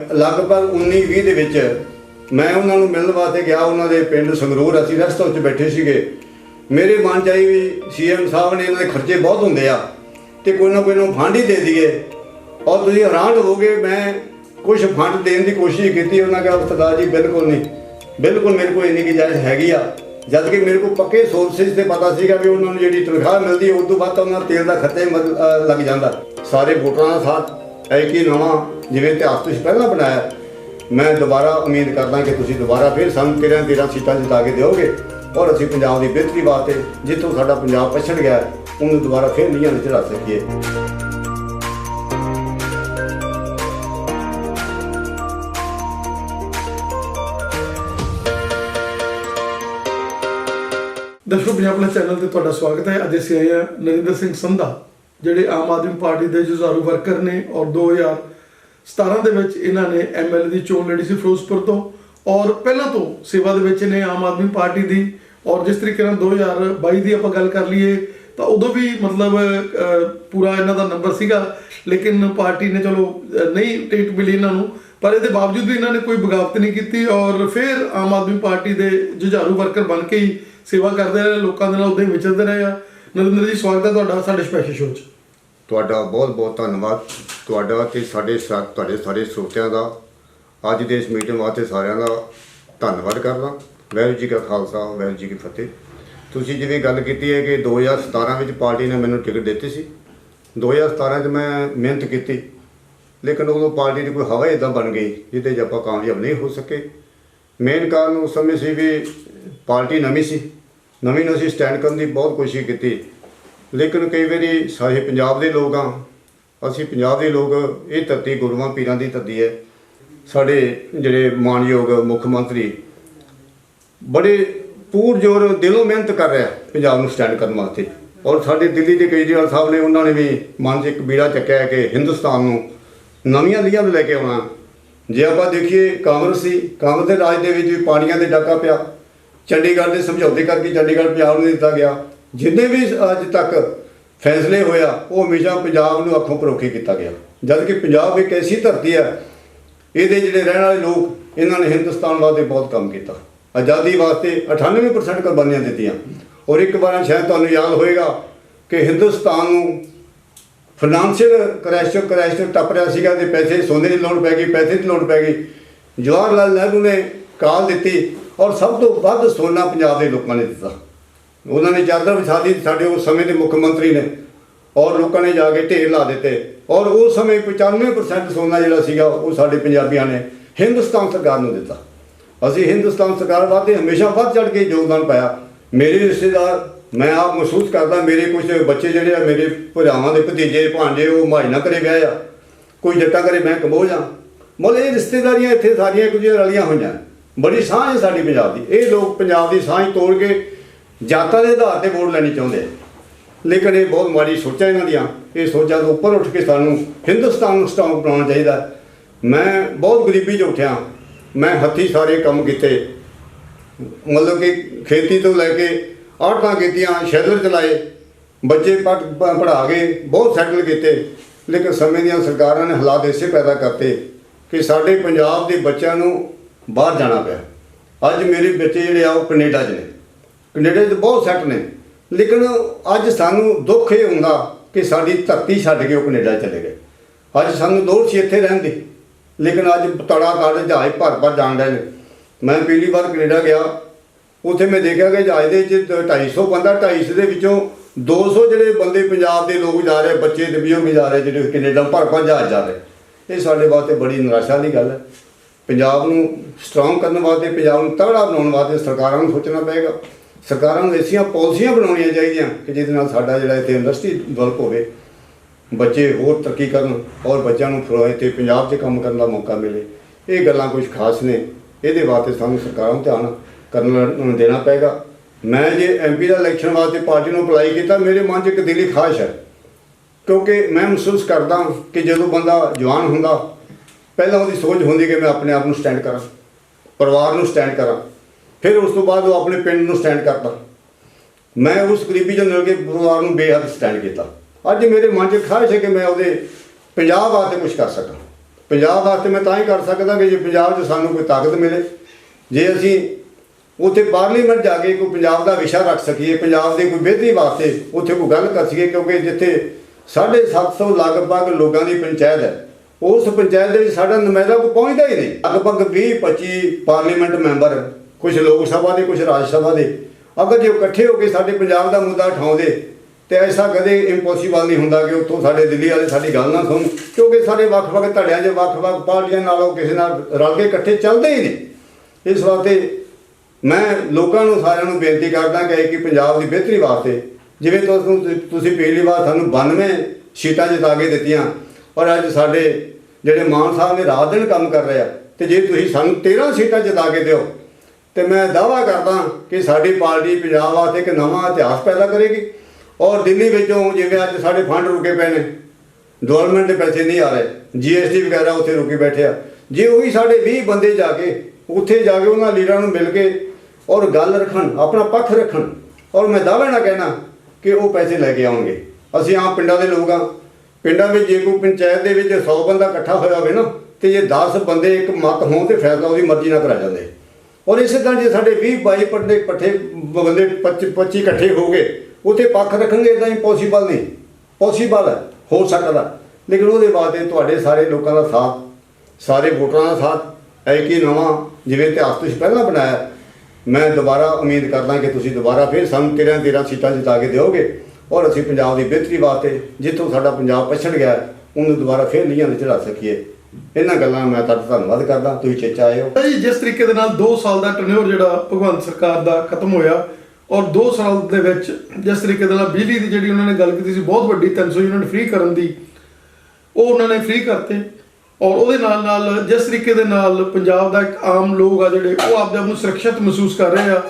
ਲਗਭਗ 19-20 ਦੇ ਵਿੱਚ ਮੈਂ ਉਹਨਾਂ ਨੂੰ ਮਿਲਣ ਵਾਸਤੇ ਗਿਆ। ਉਹਨਾਂ ਦੇ ਪਿੰਡ ਸੰਗਰੂਰ ਅਸੀਂ ਰੈਸਟ ਹਾਊਸ 'ਚ ਬੈਠੇ ਸੀਗੇ। ਮੇਰੇ ਮਨ 'ਚ ਆਈ ਵੀ ਸੀਐਮ ਸਾਹਿਬ ਨੇ ਇਹਨਾਂ ਦੇ ਖਰਚੇ ਬਹੁਤ ਹੁੰਦੇ ਆ ਤੇ ਕੋਈ ਨਾ ਕੋਈ ਨੂੰ ਫੰਡ ਹੀ ਦੇ ਦਈਏ। ਔਰ ਤੁਸੀਂ ਹੈਰਾਨ ਹੋਵੋਗੇ, ਮੈਂ ਕੁਝ ਫੰਡ ਦੇਣ ਦੀ ਕੋਸ਼ਿਸ਼ ਕੀਤੀ, ਉਹਨਾਂ ਕਿਹਾ, ਉਸਤਾਦ ਜੀ, ਬਿਲਕੁਲ ਨਹੀਂ। ਬਿਲਕੁਲ ਮੇਰੇ ਕੋਲ ਇੰਨੀ ਗੁੰਜਾਇਸ਼ ਹੈਗੀ ਆ। ਜਦ ਕਿ ਮੇਰੇ ਕੋਲ ਪੱਕੇ ਸੋਰਸਿਸ ਤੇ ਪਤਾ ਸੀਗਾ ਵੀ ਉਹਨਾਂ ਨੂੰ ਜਿਹੜੀ ਤਨਖਾਹ ਮਿਲਦੀ ਹੈ ਉਸ ਤੋਂ ਬਾਅਦ ਤਾਂ ਉਹਨਾਂ ਦਾ ਤੇਲ ਦਾ ਖਰਚਾ ਹੀ ਮਦ- ਲੱਗ ਜਾਂਦਾ। ਸਾਰੇ ਵੋਟਰਾਂ ਦਾ ਸਾਥ ਹੈ ਕਿ ਨਵਾਂ ਜਿਵੇਂ ਇਤਿਹਾਸ ਤੁਸੀਂ ਪਹਿਲਾਂ ਬਣਾਇਆ। ਮੈਂ ਦੁਬਾਰਾ ਉਮੀਦ ਕਰਦਾ ਕਿ ਤੁਸੀਂ ਦੁਬਾਰਾ ਫਿਰ ਸਾਨੂੰ 13 13 ਸੀਟਾਂ ਜਿਤਾ ਕੇ ਦਿਓਗੇ। ਔਰ ਅਸੀਂ ਪੰਜਾਬ ਦੀ ਬਿਹਤਰੀ ਵਾਸਤੇ ਜਿੱਥੋਂ ਸਾਡਾ ਪੰਜਾਬ ਪਛੜ ਗਿਆ, ਉਹਨੂੰ ਦੁਬਾਰਾ ਫਿਰ ਨੀਹਾਂ 'ਤੇ ਚੜਾ ਸਕੀਏ। ਦਰਸ਼ਕੋ ਪੰਜਾਬ ਪਲਸ ਚੈਨਲ ਤੇ ਤੁਹਾਡਾ ਸਵਾਗਤ ਹੈ। ਅੱਜ ਅਸੀਂ ਆਏ ਹਾਂ ਨਰਿੰਦਰ ਸਿੰਘ ਸੰਧਾ। ਜਿਹੜੇ ਆਮ ਆਦਮੀ ਪਾਰਟੀ ਦੇ ਜੁਝਾਰੂ ਵਰਕਰ ਨੇ ਔਰ 2017 ਦੇ ਵਿੱਚ ਇਹਨਾਂ ਨੇ ਐਮਐਲਏ ਦੀ ਚੋਣ ਲੜੀ ਸੀ ਫਿਰੋਜ਼ਪੁਰ ਤੋਂ ਔਰ ਪਹਿਲਾਂ ਤੋਂ ਸੇਵਾ ਦੇ ਵਿੱਚ ਨੇ ਆਮ ਆਦਮੀ ਪਾਰਟੀ ਦੀ ਔਰ ਜਿਸ ਤਰੀਕੇ ਨਾਲ 2022 ਦੀ ਆਪਾਂ ਗੱਲ ਕਰ ਲਈਏ ਤਾਂ ਉਦੋਂ ਵੀ ਮਤਲਬ ਪੂਰਾ ਇਹਨਾਂ ਦਾ ਨੰਬਰ ਸੀਗਾ, ਲੇਕਿਨ ਪਾਰਟੀ ਨੇ ਚਲੋ ਨਹੀਂ ਟਿਕਟ ਮਿਲੀ ਇਹਨਾਂ ਨੂੰ, ਪਰ ਇਹਦੇ ਬਾਵਜੂਦ ਵੀ ਇਹਨਾਂ ਨੇ ਕੋਈ ਬਗਾਵਤ ਨਹੀਂ ਕੀਤੀ ਔਰ ਫਿਰ ਆਮ ਆਦਮੀ ਪਾਰਟੀ ਦੇ ਜੁਝਾਰੂ ਵਰਕਰ ਬਣ ਕੇ ਹੀ ਸੇਵਾ ਕਰਦੇ ਰਹੇ, ਲੋਕਾਂ ਦੇ ਨਾਲ ਉਦਾਂ ਹੀ ਵਿਚਰਦੇ ਰਹੇ ਆ। ਨਰਿੰਦਰ ਜੀ, ਸਵਾਗਤ ਹੈ ਤੁਹਾਡਾ ਸਾਡੇ ਸਪੈਸ਼ਲ ਸ਼ੋਅ 'ਚ। ਤੁਹਾਡਾ ਬਹੁਤ ਬਹੁਤ ਧੰਨਵਾਦ। ਤੁਹਾਡਾ ਤੇ ਸਾਡੇ ਸਾ- ਤੁਹਾਡੇ ਸਾਰੇ ਸਰੋਤਿਆਂ ਦਾ। ਅੱਜ ਦੇ ਇਸ ਮੀਟਿੰਗ ਵਾਸਤੇ ਸਾਰਿਆਂ ਦਾ ਧੰਨਵਾਦ ਕਰਦਾ। ਵਾਹਿਗੁਰੂ ਜੀ ਕਾ ਖਾਲਸਾ, ਵਾਹਿਗੁਰੂ ਜੀ ਕੀ ਫਤਿਹ। ਤੁਸੀਂ ਜਿਵੇਂ ਗੱਲ ਕੀਤੀ ਹੈ ਕਿ 2017 ਵਿੱਚ ਪਾਰਟੀ ਨੇ ਮੈਨੂੰ ਟਿਕਟ ਦਿੱਤੀ ਸੀ। 2017 'ਚ ਮੈਂ ਮਿਹਨਤ ਕੀਤੀ। ਲੇਕਿਨ ਉਦੋਂ ਪਾਰਟੀ ਦੀ ਕੋਈ ਹਵਾ ਇਦਾਂ ਬਣ ਗਈ ਜਿਹਦੇ 'ਚ ਆਪਾਂ ਕਾਮਯਾਬ ਨਹੀਂ ਹੋ ਸਕੇ। ਮੇਨ ਕਾਰਨ ਉਸ ਸਮੇਂ ਸੀ ਵੀ ਪਾਰਟੀ ਨਵੀਂ ਸੀ। ਨਵੀਂ ਨੂੰ ਅਸੀਂ ਸਟੈਂਡ ਕਰਨ ਦੀ ਬਹੁਤ ਕੋਸ਼ਿਸ਼ ਕੀਤੀ। ਲੇਕਿਨ ਕਈ ਵਾਰੀ ਸਾਰੇ ਪੰਜਾਬ ਦੇ ਲੋਕ ਆ, ਅਸੀਂ ਪੰਜਾਬ ਦੇ ਲੋਕ, ਇਹ ਧਰਤੀ ਗੁਰੂਆਂ ਪੀਰਾਂ ਦੀ ਧਰਤੀ ਹੈ। ਸਾਡੇ ਜਿਹੜੇ ਮਾਨਯੋਗ ਮੁੱਖ ਮੰਤਰੀ ਬੜੇ ਪੂਰ ਜੋਰ ਦਿਲੋਂ ਮਿਹਨਤ ਕਰ ਰਿਹਾ ਪੰਜਾਬ ਨੂੰ ਸਟੈਂਡ ਕਰਨ ਵਾਸਤੇ। ਔਰ ਸਾਡੇ ਦਿੱਲੀ ਦੇ ਕੇਜਰੀਵਾਲ ਸਾਹਿਬ ਨੇ, ਉਹਨਾਂ ਨੇ ਵੀ ਮਨ 'ਚ ਇੱਕ ਬੀੜਾ ਚੱਕਿਆ ਕਿ ਹਿੰਦੁਸਤਾਨ ਨੂੰ ਨਵੀਆਂ ਲੀਆਂ ਨੂੰ ਲੈ ਕੇ ਆਉਣਾ। ਜੇ ਆਪਾਂ ਦੇਖੀਏ ਕਾਂਗਰਸ ਸੀ ਕਾਂਗਰਸ ਦੇ ਰਾਜ ਦੇ ਵਿੱਚ ਵੀ ਪਾਣੀਆਂ ਦੇ ਡਾਕਾ ਪਿਆ। ਚੰਡੀਗੜ੍ਹ ਦੇ ਸਮਝੌਤੇ ਕਰਕੇ ਚੰਡੀਗੜ੍ਹ ਪੰਜਾਬ ਨੂੰ ਦਿੱਤਾ ਗਿਆ। ਜਿੰਨੇ ਵੀ ਅੱਜ ਤੱਕ ਫੈਸਲੇ ਹੋਇਆ ਉਹ ਹਮੇਸ਼ਾ ਪੰਜਾਬ ਨੂੰ ਅੱਖੋਂ ਪਰੋਖੇ ਕੀਤਾ ਗਿਆ। ਜਦ ਕਿ ਪੰਜਾਬ ਇੱਕ ਐਸੀ ਧਰਤੀ ਹੈ, ਇਹਦੇ ਜਿਹੜੇ ਰਹਿਣ ਵਾਲੇ ਲੋਕ, ਇਹਨਾਂ ਨੇ ਹਿੰਦੁਸਤਾਨ ਵਾਸਤੇ ਬਹੁਤ ਕੰਮ ਕੀਤਾ। ਆਜ਼ਾਦੀ ਵਾਸਤੇ 98% ਕੁਰਬਾਨੀਆਂ ਦਿੱਤੀਆਂ। ਔਰ ਇੱਕ ਵਾਰ ਸ਼ਾਇਦ ਤੁਹਾਨੂੰ ਯਾਦ ਹੋਏਗਾ ਕਿ ਹਿੰਦੁਸਤਾਨ ਨੂੰ ਫਾਈਨੈਂਸ਼ੀਅਲ ਕ੍ਰੈਸ਼ ਚੋਂ ਕ੍ਰੈਸ਼ ਟੱਪ ਰਿਹਾ ਸੀਗਾ ਤੇ ਪੈਸੇ ਸੋਨੇ ਦੀ ਲੋੜ ਪੈ ਗਈ, ਪੈਸੇ ਦੀ ਲੋੜ ਪੈ ਗਈ। ਜਵਾਹਰ ਲਾਲ ਨਹਿਰੂ ਨੇ ਕਾਲ ਦਿੱਤੀ ਔਰ ਸਭ ਤੋਂ ਵੱਧ ਸੋਨਾ ਪੰਜਾਬ ਦੇ ਲੋਕਾਂ ਨੇ ਦਿੱਤਾ। ਉਹਨਾਂ ਨੇ ਚਾਦਰ ਵਿਛਾ ਦਿੱਤੀ ਸਾਡੇ ਉਸ ਸਮੇਂ ਦੇ ਮੁੱਖ ਮੰਤਰੀ ਨੇ। ਔਰ ਲੋਕਾਂ ਨੇ ਜਾ ਕੇ ਢੇਰ ਲਾ ਦਿੱਤੇ। ਔਰ ਉਸ ਸਮੇਂ 95% ਸੋਨਾ ਜਿਹੜਾ ਸੀਗਾ, ਉਹ ਸਾਡੇ ਪੰਜਾਬੀਆਂ ਨੇ ਹਿੰਦੁਸਤਾਨ ਸਰਕਾਰ ਨੂੰ ਦਿੱਤਾ। ਅਸੀਂ ਹਿੰਦੁਸਤਾਨ ਸਰਕਾਰ ਵਾਸਤੇ ਹਮੇਸ਼ਾ ਵੱਧ ਚੜ ਕੇ ਯੋਗਦਾਨ ਪਾਇਆ। ਮੇਰੇ ਰਿਸ਼ਤੇਦਾਰ, ਮੈਂ ਆਪ ਮਹਿਸੂਸ ਕਰਦਾ, ਮੇਰੇ ਕੁਝ ਬੱਚੇ ਜਿਹੜੇ ਆ, ਮੇਰੇ ਭਰਾਵਾਂ ਦੇ ਭਤੀਜੇ, ਭਾਂਜੇ, ਉਹ ਮਹਾਜਨਾ ਕਰੇ ਵਿਆਹ ਆ। ਕੋਈ ਜੱਟਾਂ ਕਰੇ ਮੈਂ ਕਮੋਜ ਆ। ਮਤਲਬ ਇਹ ਰਿਸ਼ਤੇਦਾਰੀਆਂ ਇੱਥੇ ਸਾਰੀਆਂ ਇੱਕ ਦੂਜੇ ਰਲੀਆਂ ਹੋਈਆਂ। ਬੜੀ ਸਾਂਝ ਹੈ ਸਾਡੀ ਪੰਜਾਬ ਦੀ। ਇਹ ਲੋਕ ਪੰਜਾਬ ਦੀ ਸਾਂਝ ਤੋੜ ਕੇ ਜਾਤਾਂ ਦੇ ਆਧਾਰ ਤੇ ਵੋਟ ਲੈਣੀ ਚਾਹੁੰਦੇ ਲੇਕਿਨ ਇਹ ਬਹੁਤ ਮਾੜੀ ਸੋਚਾਂ ਇਹਨਾਂ ਦੀਆਂ। ਇਹ ਸੋਚਾਂ ਤੋਂ ਉੱਪਰ ਉੱਠ ਕੇ ਸਾਨੂੰ ਹਿੰਦੁਸਤਾਨ ਨੂੰ ਸਟਰੋਂਗ ਬਣਾਉਣਾ ਚਾਹੀਦਾ ਮੈਂ ਬਹੁਤ ਗਰੀਬੀ 'ਚ ਉੱਠਿਆ। ਮੈਂ ਹੱਥੀਂ ਸਾਰੇ ਕੰਮ ਕੀਤੇ। ਮਤਲਬ ਕਿ ਖੇਤੀ ਤੋਂ ਲੈ ਕੇ ਆੜਤਾਂ ਕੀਤੀਆਂ, ਸ਼ੈਲਰ ਚਲਾਏ, ਬੱਚੇ ਪੜ੍ਹ ਪੜ੍ਹਾ ਕੇ ਬਹੁਤ ਸੈਟਲ ਕੀਤੇ। ਲੇਕਿਨ ਸਮੇਂ ਦੀਆਂ ਸਰਕਾਰਾਂ ਨੇ ਹਾਲਾਤ ਐਸੇ ਪੈਦਾ ਕਰਤੇ ਕਿ ਸਾਡੇ ਪੰਜਾਬ ਦੇ ਬੱਚਿਆਂ ਨੂੰ ਬਾਹਰ ਜਾਣਾ ਪਿਆ। ਅੱਜ ਮੇਰੇ ਬੱਚੇ ਜਿਹੜੇ ਆ, ਉਹ ਕੈਨੇਡਾ 'ਚ ਨੇ। ਕੈਨੇਡਾ 'ਚ ਬਹੁਤ ਸੈੱਟ ਨੇ। ਲੇਕਿਨ ਅੱਜ ਸਾਨੂੰ ਦੁੱਖ ਇਹ ਹੁੰਦਾ ਕਿ ਸਾਡੀ ਧਰਤੀ ਛੱਡ ਕੇ ਉਹ ਕੈਨੇਡਾ ਚਲੇ ਗਏ। ਅੱਜ ਸਾਨੂੰ ਲੋੜ ਸੀ ਇੱਥੇ ਰਹਿਣ ਦੀ। ਲੇਕਿਨ ਅੱਜ ਤੜਾ ਕਾੜ ਜਹਾਜ਼ ਭਰ ਭਰ ਜਾਣ ਰਹੇ ਨੇ। ਮੈਂ ਪਹਿਲੀ ਵਾਰ ਕੈਨੇਡਾ ਗਿਆ। ਉੱਥੇ ਮੈਂ ਦੇਖਿਆ ਕਿ ਜਹਾਜ਼ ਦੇ ਵਿੱਚ 250 ਬੰਦਾ 250 ਦੇ ਵਿੱਚੋਂ 200 ਜਿਹੜੇ ਬੰਦੇ ਪੰਜਾਬ ਦੇ ਲੋਕ ਜਾ ਰਹੇ, ਬੱਚੇ ਤੇ ਬਜ਼ੁਰਗ ਜਾ ਰਹੇ, ਜਿਹੜੇ ਕੈਨੇਡਾ ਭਰ ਭਰ ਜਹਾਜ਼ ਜਾ ਰਹੇ। ਇਹ ਸਾਡੇ ਵਾਸਤੇ ਬੜੀ ਨਿਰਾਸ਼ਾ ਦੀ ਗੱਲ ਹੈ। ਪੰਜਾਬ ਨੂੰ ਸਟਰੋਂਗ ਕਰਨ ਵਾਸਤੇ, ਪੰਜਾਬ ਨੂੰ ਤਗੜਾ ਬਣਾਉਣ ਵਾਸਤੇ ਸਰਕਾਰਾਂ ਨੂੰ ਸੋਚਣਾ ਪਏਗਾ। ਸਰਕਾਰਾਂ ਨੂੰ ਐਸੀਆਂ ਪਾਲਿਸੀਆਂ ਬਣਾਉਣੀਆਂ ਚਾਹੀਦੀਆਂ ਕਿ ਜਿਹਦੇ ਨਾਲ ਸਾਡਾ ਜਿਹੜਾ ਇੱਥੇ ਇੰਡਸਟਰੀ ਡਿਵੈਲਪ ਹੋਵੇ, ਬੱਚੇ ਹੋਰ ਤਰੱਕੀ ਕਰਨ ਔਰ ਬੱਚਿਆਂ ਨੂੰ ਫਰੋਏ ਇੱਥੇ ਪੰਜਾਬ 'ਚ ਕੰਮ ਕਰਨ ਦਾ ਮੌਕਾ ਮਿਲੇ। ਇਹ ਗੱਲਾਂ ਕੁਝ ਖਾਸ ਨੇ। ਇਹਦੇ ਵਾਸਤੇ ਸਾਨੂੰ ਸਰਕਾਰਾਂ ਨੂੰ ਧਿਆਨ ਕਰਨ ਦੇਣਾ ਪਏਗਾ। ਮੈਂ ਜੇ ਐਮਪੀ ਦਾ ਇਲੈਕਸ਼ਨ ਵਾਸਤੇ ਪਾਰਟੀ ਨੂੰ ਅਪਲਾਈ ਕੀਤਾ, ਮੇਰੇ ਮਨ 'ਚ ਇੱਕ ਦਿਲੀ ਖਾਸ਼ ਹੈ। ਕਿਉਂਕਿ ਮੈਂ ਮਹਿਸੂਸ ਕਰਦਾ ਕਿ ਜਦੋਂ ਬੰਦਾ ਜਵਾਨ ਹੁੰਦਾ ਪਹਿਲਾਂ ਉਹਦੀ ਸੋਚ ਹੁੰਦੀ ਕਿ ਮੈਂ ਆਪਣੇ ਆਪ ਨੂੰ ਸਟੈਂਡ ਕਰਾਂ, ਪਰਿਵਾਰ ਨੂੰ ਸਟੈਂਡ ਕਰਾਂ, ਫਿਰ ਉਸ ਤੋਂ ਬਾਅਦ ਉਹ ਆਪਣੇ ਪਿੰਡ ਨੂੰ ਸਟੈਂਡ ਕਰਦਾ। ਮੈਂ ਉਸ ਗਰੀਬੀ ਚੋਂ ਮਿਲ ਕੇ ਪਰਿਵਾਰ ਨੂੰ ਬੇਹੱਦ ਸਟੈਂਡ ਕੀਤਾ। ਅੱਜ ਮੇਰੇ ਮਨ 'ਚ ਖਾਹਿਸ਼ ਹੈ ਕਿ ਮੈਂ ਉਹਦੇ ਪੰਜਾਬ ਵਾਸਤੇ ਕੁਝ ਕਰ ਸਕਾਂ। ਪੰਜਾਬ ਵਾਸਤੇ ਮੈਂ ਤਾਂ ਹੀ ਕਰ ਸਕਦਾ ਕਿ ਜੇ ਪੰਜਾਬ 'ਚ ਸਾਨੂੰ ਕੋਈ ਤਾਕਤ ਮਿਲੇ, ਜੇ ਅਸੀਂ ਉੱਥੇ ਪਾਰਲੀਮੈਂਟ ਜਾ ਕੇ ਕੋਈ ਪੰਜਾਬ ਦਾ ਵਿਸ਼ਾ ਰੱਖ ਸਕੀਏ, ਪੰਜਾਬ ਦੇ ਕੋਈ ਬਿਹਤਰੀ ਵਾਸਤੇ ਉੱਥੇ ਕੋਈ ਗੱਲ ਕਰ ਸਕੀਏ, ਕਿਉਂਕਿ ਜਿੱਥੇ 750 ਲਗਭਗ ਲੋਕਾਂ ਦੀ ਪੰਚਾਇਤ ਹੈ ਉਸ ਪੰਚਾਇਤ ਦੇ ਵਿੱਚ ਸਾਡਾ ਨੁਮਾਇੰਦਾ ਕੋਈ ਪਹੁੰਚਦਾ ਹੀ ਨਹੀਂ। ਲਗਭਗ 20 25 ਪਾਰਲੀਮੈਂਟ ਮੈਂਬਰ ਕੁਝ ਲੋਕ ਸਭਾ ਦੇ ਕੁਝ ਰਾਜ ਸਭਾ ਦੇ। ਅਗਰ ਜੇ ਉਹ ਇਕੱਠੇ ਹੋ ਕੇ ਸਾਡੇ ਪੰਜਾਬ ਦਾ ਮੁੱਦਾ ਉਠਾਉਂਦੇ, ਤੇ ਐਸਾ ਕਦੇ ਇੰਪੋਸੀਬਲ ਨਹੀਂ ਹੁੰਦਾ ਕਿ ਉੱਥੋਂ ਸਾਡੇ ਦਿੱਲੀ ਵਾਲੇ ਸਾਡੀ ਗੱਲ ਨਾ ਸੁਣ ਕਿਉਂਕਿ ਸਾਰੇ ਵੱਖ-ਵੱਖ ਧੜਿਆਂ 'ਚ, ਵੱਖ-ਵੱਖ ਪਾਰਟੀਆਂ ਨਾਲੋਂ ਕਿਸੇ ਨਾਲ ਰਲ ਕੇ ਇਕੱਠੇ ਚੱਲਦੇ ਹੀ ਨਹੀਂ। ਇਸ ਵਾਸਤੇ ਮੈਂ ਲੋਕਾਂ ਨੂੰ ਸਾਰਿਆਂ ਨੂੰ ਬੇਨਤੀ ਕਰਦਾ ਕਿ ਕਿ ਪੰਜਾਬ ਦੀ ਬਿਹਤਰੀ ਵਾਸਤੇ, ਜਿਵੇਂ ਤੁਸੀਂ ਤੁਸੀਂ ਪਿਛਲੀ ਵਾਰ ਸਾਨੂੰ 92 ਸੀਟਾਂ ਜਿਤਾ ਕੇ ਦਿੱਤੀਆਂ ਔਰ ਅੱਜ ਸਾਡੇ ਜਿਹੜੇ ਮਾਨ ਸਾਹਿਬ ਨੇ ਰਾਤ ਦਿਨ ਕੰਮ ਕਰ ਰਹੇ ਆ, ਤੇ ਜੇ ਤੁਸੀਂ ਸਾਨੂੰ 13 ਸੀਟਾਂ ਜਿਤਾ ਕੇ ਦਿਓ, ਤੇ ਮੈਂ ਦਾਵਾ ਕਰਦਾ ਕਿ ਸਾਡੀ ਪਾਰਟੀ ਪੰਜਾਬ ਵਾਸਤੇ ਇੱਕ ਨਵਾਂ ਇਤਿਹਾਸ ਪੈਦਾ ਕਰੇਗੀ। ਔਰ ਦਿੱਲੀ ਵਿੱਚੋਂ ਜਿਵੇਂ ਅੱਜ ਸਾਡੇ ਫੰਡ ਰੁਕੇ ਪਏ ਨੇ ਗਵਰਨਮੈਂਟ ਦੇ ਪੈਸੇ ਨਹੀਂ ਆ ਰਹੇ ਜੀਐਸਟੀ ਵਗੈਰਾ ਉੱਥੇ ਰੁਕੇ ਬੈਠੇ ਆ। ਜੇ ਉਹੀ ਸਾਡੇ 20 ਬੰਦੇ ਜਾ ਕੇ, ਉੱਥੇ ਜਾ ਕੇ ਉਹਨਾਂ ਲੀਡਰਾਂ ਨੂੰ ਮਿਲ ਕੇ ਔਰ ਗੱਲ ਰੱਖਣ, ਆਪਣਾ ਪੱਖ ਰੱਖਣ, ਔਰ ਮੈਂ ਦਾਅਵੇ ਨਾਲ ਕਹਿਣਾ ਕਿ ਉਹ ਪੈਸੇ ਲੈ ਕੇ ਆਉਣਗੇ। ਅਸੀਂ ਆਪ ਪਿੰਡਾਂ ਦੇ ਲੋਕ ਆ ਪਿੰਡਾਂ ਵਿੱਚ ਜੇ ਕੋਈ ਪੰਚਾਇਤ ਦੇ ਵਿੱਚ 100 ਬੰਦਾ ਇਕੱਠਾ ਹੋਇਆ ਹੋਵੇ ਨਾ, ਤੇ ਜੇ 10 ਬੰਦੇ ਇੱਕ ਮਤ ਹੋਣ ਤੇ ਫੈਸਲਾ ਉਹਦੀ ਮਰਜ਼ੀ ਨਾਲ ਕਰਾ ਜਾਂਦੇ ਔਰ ਇਸੇ ਤਰ੍ਹਾਂ ਜੇ ਸਾਡੇ 20 22 ਪੱਟੇ ਪੱਠੇ ਬੰਦੇ 25 25 ਇਕੱਠੇ ਹੋ ਗਏ, ਉੱਥੇ ਪੱਖ ਰੱਖਣਗੇ ਇਦਾਂ ਇੰਪੋਸੀਬਲ ਨਹੀਂ। ਪੋਸੀਬਲ ਹੈ, ਹੋ ਸਕਦਾ। ਲੇਕਿਨ ਉਹਦੇ ਵਾਸਤੇ ਤੁਹਾਡੇ ਸਾਰੇ ਲੋਕਾਂ ਦਾ ਸਾਥ, ਸਾਰੇ ਵੋਟਰਾਂ ਦਾ ਸਾਥ ਹੈ ਕਿ ਨਵਾਂ ਜਿਵੇਂ ਇਤਿਹਾਸ ਤੁਸੀਂ ਪਹਿਲਾਂ ਬਣਾਇਆ। ਮੈਂ ਦੁਬਾਰਾ ਉਮੀਦ ਕਰਦਾ ਕਿ ਤੁਸੀਂ ਦੁਬਾਰਾ ਫਿਰ ਸਾਨੂੰ 13 13 ਸੀਟਾਂ ਜਿਤਾ ਕੇ ਦਿਓਗੇ। ਔਰ ਅਸੀਂ ਪੰਜਾਬ ਦੀ ਬਿਹਤਰੀ ਵਾਸਤੇ ਜਿੱਥੋਂ ਸਾਡਾ ਪੰਜਾਬ ਪਛੜ ਗਿਆ, ਉਹਨੂੰ ਦੁਬਾਰਾ ਫਿਰ ਲੀਹਾਂ ਤੇ ਚੜਾ ਸਕੀਏ। ਇਹਨਾਂ ਗੱਲਾਂ ਮੈਂ ਤੁਹਾਡਾ ਧੰਨਵਾਦ ਕਰਦਾ। ਤੁਸੀਂ ਚੇਚਾ ਆਏ ਹੋ ਜੀ ਜਿਸ ਤਰੀਕੇ ਦੇ ਨਾਲ 2 ਸਾਲ ਦਾ ਟਰਨਿਓਰ ਜਿਹੜਾ ਭਗਵੰਤ ਸਰਕਾਰ ਦਾ ਖਤਮ ਹੋਇਆ ਔਰ 2 ਸਾਲ ਦੇ ਵਿੱਚ ਜਿਸ ਤਰੀਕੇ ਦੇ ਨਾਲ ਬਿਜਲੀ ਦੀ ਜਿਹੜੀ ਉਹਨਾਂ ਨੇ ਗੱਲ ਕੀਤੀ ਸੀ, ਬਹੁਤ ਵੱਡੀ 300 ਯੂਨਿਟ ਫ੍ਰੀ ਕਰਨ ਦੀ, ਉਹ ਉਹਨਾਂ ਨੇ ਫ੍ਰੀ ਕਰਤੇ। ਔਰ ਉਹਦੇ ਨਾਲ ਨਾਲ ਜਿਸ ਤਰੀਕੇ ਦੇ ਨਾਲ ਪੰਜਾਬ ਦਾ ਇੱਕ ਆਮ ਲੋਕ ਆ ਜਿਹੜੇ, ਉਹ ਆਪਦੇ ਆਪ ਨੂੰ ਸੁਰੱਖਿਅਤ ਮਹਿਸੂਸ ਕਰ ਰਹੇ ਆ।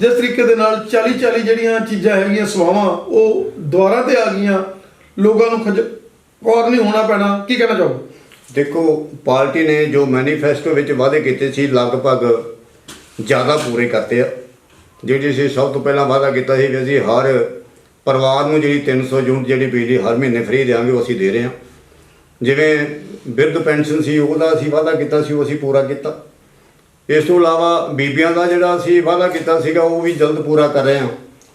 ਜਿਸ ਤਰੀਕੇ ਦੇ ਨਾਲ 40 40 ਜਿਹੜੀਆਂ ਚੀਜ਼ਾਂ ਹੈਗੀਆਂ ਸਵਾਵਾਂ, ਉਹ ਦੁਆਰਾ ਤੇ ਆ ਗਈਆਂ, ਲੋਕਾਂ ਨੂੰ ਖਜ ਔਰ ਨਹੀਂ ਹੋਣਾ ਪੈਣਾ। ਕੀ ਕਹਿਣਾ ਚਾਹੋ ਦੇਖੋ, ਪਾਰਟੀ ਨੇ ਜੋ ਮੈਨੀਫੈਸਟੋ ਵਿੱਚ ਵਾਅਦੇ ਕੀਤੇ ਸੀ, ਲਗਭਗ ਜ਼ਿਆਦਾ ਪੂਰੇ ਕਰਤੇ ਆ। ਜਿਹੜੀ ਸੀ ਸਭ ਤੋਂ ਪਹਿਲਾਂ ਵਾਅਦਾ ਕੀਤਾ ਸੀ ਵੀ ਅਸੀਂ ਹਰ ਪਰਿਵਾਰ ਨੂੰ ਜਿਹੜੀ 300 ਯੂਨਿਟ ਜਿਹੜੀ ਬਿਜਲੀ ਹਰ ਮਹੀਨੇ ਫ੍ਰੀ ਦੇਵਾਂਗੇ ਉਹ ਅਸੀਂ ਦੇ ਰਹੇ ਹਾਂ। ਜਿਵੇਂ ਬਿਰਧ ਪੈਨਸ਼ਨ ਸੀ, ਉਹਦਾ ਅਸੀਂ ਵਾਅਦਾ ਕੀਤਾ ਸੀ, ਉਹ ਅਸੀਂ ਪੂਰਾ ਕੀਤਾ। ਇਸ ਤੋਂ ਇਲਾਵਾ ਬੀਬੀਆਂ ਦਾ ਜਿਹੜਾ ਅਸੀਂ ਵਾਅਦਾ ਕੀਤਾ ਸੀਗਾ, ਉਹ ਵੀ ਜਲਦ ਪੂਰਾ ਕਰ ਰਹੇ ਹਾਂ।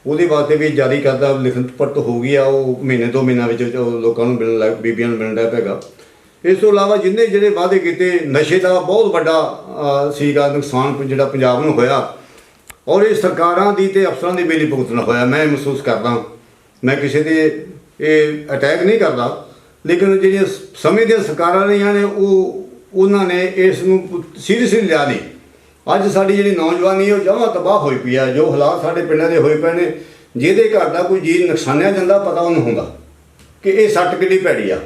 ਉਹਦੇ ਵਾਸਤੇ ਵੀ ਜਾਰੀ ਕਰਦਾ ਲਿਖਣ ਪਰਤ ਹੋ ਗਈ ਆ, ਉਹ ਮਹੀਨੇ ਦੋ ਮਹੀਨਾ ਵਿੱਚ ਲੋਕਾਂ ਨੂੰ ਮਿਲਣ ਲੱਗ, ਬੀਬੀਆਂ ਨੂੰ ਮਿਲਣ ਲੱਗ ਪੈਗਾ ਇਸ ਤੋਂ ਇਲਾਵਾ ਜਿੰਨੇ ਜਿਹੜੇ ਵਾਅਦੇ ਕੀਤੇ, ਨਸ਼ੇ ਦਾ ਬਹੁਤ ਵੱਡਾ ਸੀਗਾ, ਨੁਕਸਾਨ ਜਿਹੜਾ ਪੰਜਾਬ ਨੂੰ ਹੋਇਆ। ਔਰ ਇਹ ਸਰਕਾਰਾਂ ਦੀ ਤੇ ਅਫਸਰਾਂ ਦੀ ਬੇਲੀ ਭੁਗਤਣਾ ਹੋਇਆ, ਮੈਂ ਮਹਿਸੂਸ ਕਰਦਾ ਮੈਂ ਕਿਸੇ ਦੇ ਇਹ ਅਟੈਕ ਨਹੀਂ ਕਰਦਾ, ਲੇਕਿਨ ਜਿਹੜੀਆਂ ਸਮੇਂ ਦੀਆਂ ਸਰਕਾਰਾਂ ਰਹੀਆਂ ਨੇ, ਉਹ, ਉਹਨਾਂ ਨੇ ਇਸ ਨੂੰ ਸੀਰੀਅਸਲੀ ਲਿਆ ਨਹੀਂ ਅੱਜ ਸਾਡੀ ਜਿਹੜੀ ਨੌਜਵਾਨੀ ਉਹ ਜਮਾਂ ਤਬਾਹ ਹੋਈ ਪਈ ਆ ਜੋ ਹਾਲਾਤ ਸਾਡੇ ਪਿੰਡਾਂ ਦੇ ਹੋਏ ਪਏ ਨੇ ਜਿਹਦੇ ਘਰ ਦਾ ਕੋਈ ਜੀ ਨੁਕਸਾਨਿਆ ਜਾਂਦਾ ਪਤਾ ਉਹਨੂੰ ਹੁੰਦਾ ਕਿ ਇਹ ਸੱਟ ਕਿੱਡੀ ਭੈੜੀ ਆ।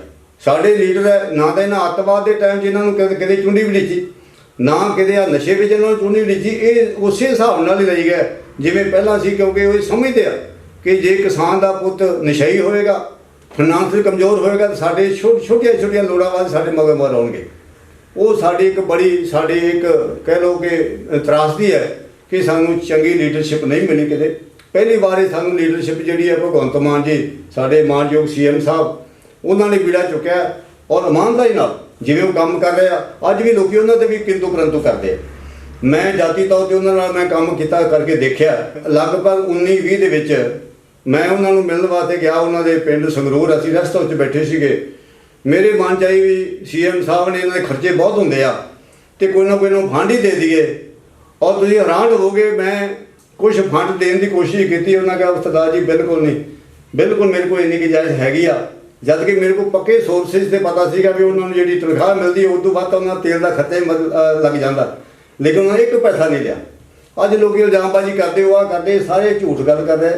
ਸਾਡੇ ਲੀਡਰ ਹੈ, ਨਾ ਤਾਂ ਇਹਨਾਂ ਅੱਤਵਾਦ ਦੇ ਟਾਈਮ 'ਚ ਇਹਨਾਂ ਨੂੰ ਕਦੇ ਕਦੇ ਚੁੰਡੀ ਵੀ ਨਹੀਂ ਨਾ ਕਿਤੇ ਆ ਨਸ਼ੇ ਵਿੱਚ ਇਹਨਾਂ ਨੂੰ ਚੁੰਡੀ ਵੀ ਨਹੀਂ ਇਹ ਉਸੇ ਹਿਸਾਬ ਨਾਲ ਹੀ ਲਈ ਗਏ। ਜਿਵੇਂ ਪਹਿਲਾਂ ਸੀ ਕਿਉਂਕਿ ਉਹ ਇਹ ਸਮਝਦੇ ਆ ਕਿ ਜੇ ਕਿਸਾਨ ਦਾ ਪੁੱਤ ਨਸ਼ਈ ਹੋਵੇਗਾ ਫਾਈਨਾਂਸ਼ੀਅਲ ਕਮਜ਼ੋਰ ਹੋਵੇਗਾ ਤਾਂ ਸਾਡੇ ਛੋਟ ਛੋਟੀਆਂ ਛੋਟੀਆਂ ਲੋੜਾਂ ਵਾਸਤੇ ਸਾਡੇ ਮਗਰ ਮਗਰ ਆਉਣਗੇ। ਉਹ ਸਾਡੀ ਇੱਕ ਬੜੀ, ਸਾਡੀ ਇੱਕ ਕਹਿ ਲਓ ਕਿ ਤਰਾਸਦੀ ਹੈ ਕਿ ਸਾਨੂੰ ਚੰਗੀ ਲੀਡਰਸ਼ਿਪ ਨਹੀਂ ਮਿਲੀ ਕਿਤੇ। ਪਹਿਲੀ ਵਾਰ ਸਾਨੂੰ ਲੀਡਰਸ਼ਿਪ ਜਿਹੜੀ ਹੈ ਭਗਵੰਤ ਮਾਨ ਜੀ, ਸਾਡੇ ਮਾਨਯੋਗ ਸੀਐਮ ਸਾਹਿਬ, ਉਹਨਾਂ ਨੇ ਬੀੜਾ ਚੁੱਕਿਆ ਔਰ ਇਮਾਨਦਾਰੀ ਨਾਲ ਜਿਵੇਂ ਉਹ ਕੰਮ ਕਰ ਰਹੇ ਆ, ਅੱਜ ਵੀ ਲੋਕੀ ਉਹਨਾਂ ਤੇ ਵੀ ਕਿੰਤੂ ਪਰੰਤੂ ਕਰਦੇ ਆ। ਮੈਂ ਜਾਤੀ ਤੌਰ ਤੇ ਉਹਨਾਂ ਨਾਲ ਮੈਂ ਕੰਮ ਕੀਤਾ ਕਰਕੇ ਦੇਖਿਆ, ਲਗਭਗ 19 20 ਦੇ ਵਿੱਚ ਮੈਂ ਉਹਨਾਂ ਨੂੰ ਮਿਲਣ ਵਾਸਤੇ ਗਿਆ, ਉਹਨਾਂ ਦੇ ਪਿੰਡ ਸੰਗਰੂਰ, ਅਸੀਂ ਰੈਸਟ ਹਾਊਸ 'ਚ ਬੈਠੇ ਸੀਗੇ। ਮੇਰੇ ਮਨ ਚ ਆਈ ਵੀ ਸੀਐਮ ਸਾਹਿਬ ਨੇ ਇਹਨਾਂ ਦੇ ਖਰਚੇ ਬਹੁਤ ਹੁੰਦੇ ਆ ਤੇ ਕੋਈ ਨਾ ਕੋਈ ਨੂੰ ਫੰਡ ਹੀ ਦੇ ਦਈਏ। ਔਰ ਤੁਸੀਂ ਹੈਰਾਨ ਹੋਵੋਗੇ, ਮੈਂ ਕੁਝ ਫੰਡ ਦੇਣ ਦੀ ਕੋਸ਼ਿਸ਼ ਕੀਤੀ, ਉਹਨਾਂ ਕਿਹਾ, ਉਸਤਾਦ ਜੀ, ਬਿਲਕੁਲ ਨਹੀਂ। ਬਿਲਕੁਲ ਮੇਰੇ ਕੋਲ ਇੰਨੀ ਗੁੰਜਾਇਸ਼ ਹੈਗੀ ਆ। ਜਦ ਕਿ ਮੇਰੇ ਕੋਲ ਪੱਕੇ ਸੋਰਸਿਸ ਤੇ ਪਤਾ ਸੀਗਾ ਵੀ ਉਹਨਾਂ ਨੂੰ ਜਿਹੜੀ ਤਨਖਾਹ ਮਿਲਦੀ ਹੈ ਉਸ ਤੋਂ ਬਾਅਦ ਤਾਂ ਉਹਨਾਂ ਦਾ ਤੇਲ ਦਾ ਖਰਚਾ ਹੀ ਮਦ- ਲੱਗ ਜਾਂਦਾ। ਲੇਕਿਨ ਉਹਨਾਂ ਨੇ ਇੱਕ ਪੈਸਾ ਨਹੀਂ ਲਿਆ। ਅੱਜ ਲੋਕੀ ਇਲਜ਼ਾਮਬਾਜ਼ੀ ਕਰਦੇ ਹੋ ਆ ਕਰਦੇ, ਸਾਰੇ ਝੂਠ ਗੱਲ ਕਰ ਰਹੇ।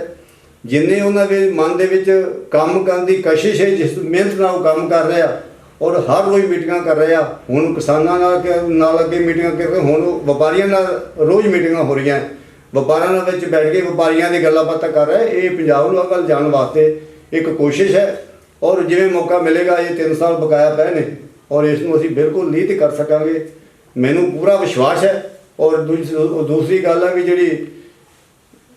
ਜਿੰਨੇ ਉਹਨਾਂ ਦੇ ਮਨ ਦੇ ਵਿੱਚ ਕੰਮ ਕਰਨ ਦੀ ਕਸ਼ਿਸ਼ ਹੈ, ਜਿਸ ਮਿਹਨਤ ਨਾਲ ਉਹ ਕੰਮ ਕਰ ਰਿਹਾ ਔਰ ਹਰ ਰੋਜ਼ ਮੀਟਿੰਗਾਂ ਕਰ ਰਿਹਾ, ਹੁਣ ਕਿਸਾਨਾਂ ਨਾਲ ਨਾਲ ਅੱਗੇ ਮੀਟਿੰਗਾਂ ਕਰ ਰਹੇ, ਹੁਣ ਉਹ ਵਪਾਰੀਆਂ ਨਾਲ ਰੋਜ਼ ਮੀਟਿੰਗਾਂ ਹੋ ਰਹੀਆਂ। ਵਪਾਰਾਂ ਨਾਲ ਵਿੱਚ ਬੈਠ ਕੇ ਵਪਾਰੀਆਂ ਦੀ ਗੱਲਾਂ ਬਾਤਾਂ ਕਰ ਰਿਹਾ, ਇਹ ਪੰਜਾਬ ਨੂੰ ਅਕਲ ਜਾਣ ਵਾਸਤੇ ਇੱਕ ਕੋਸ਼ਿਸ਼ ਹੈ ਔਰ ਜਿਵੇਂ ਮੌਕਾ ਮਿਲੇਗਾ, ਇਹ 3 ਸਾਲ ਬਕਾਇਆ ਪਏ ਨੇ ਔਰ ਇਸ ਨੂੰ ਅਸੀਂ ਬਿਲਕੁਲ ਨੀਤ ਕਰ ਸਕਾਂਗੇ। ਮੈਨੂੰ ਪੂਰਾ ਵਿਸ਼ਵਾਸ ਹੈ ਔਰ ਦੂਸ- ਦੂਸਰੀ ਗੱਲ ਹੈ ਕਿ ਜਿਹੜੀ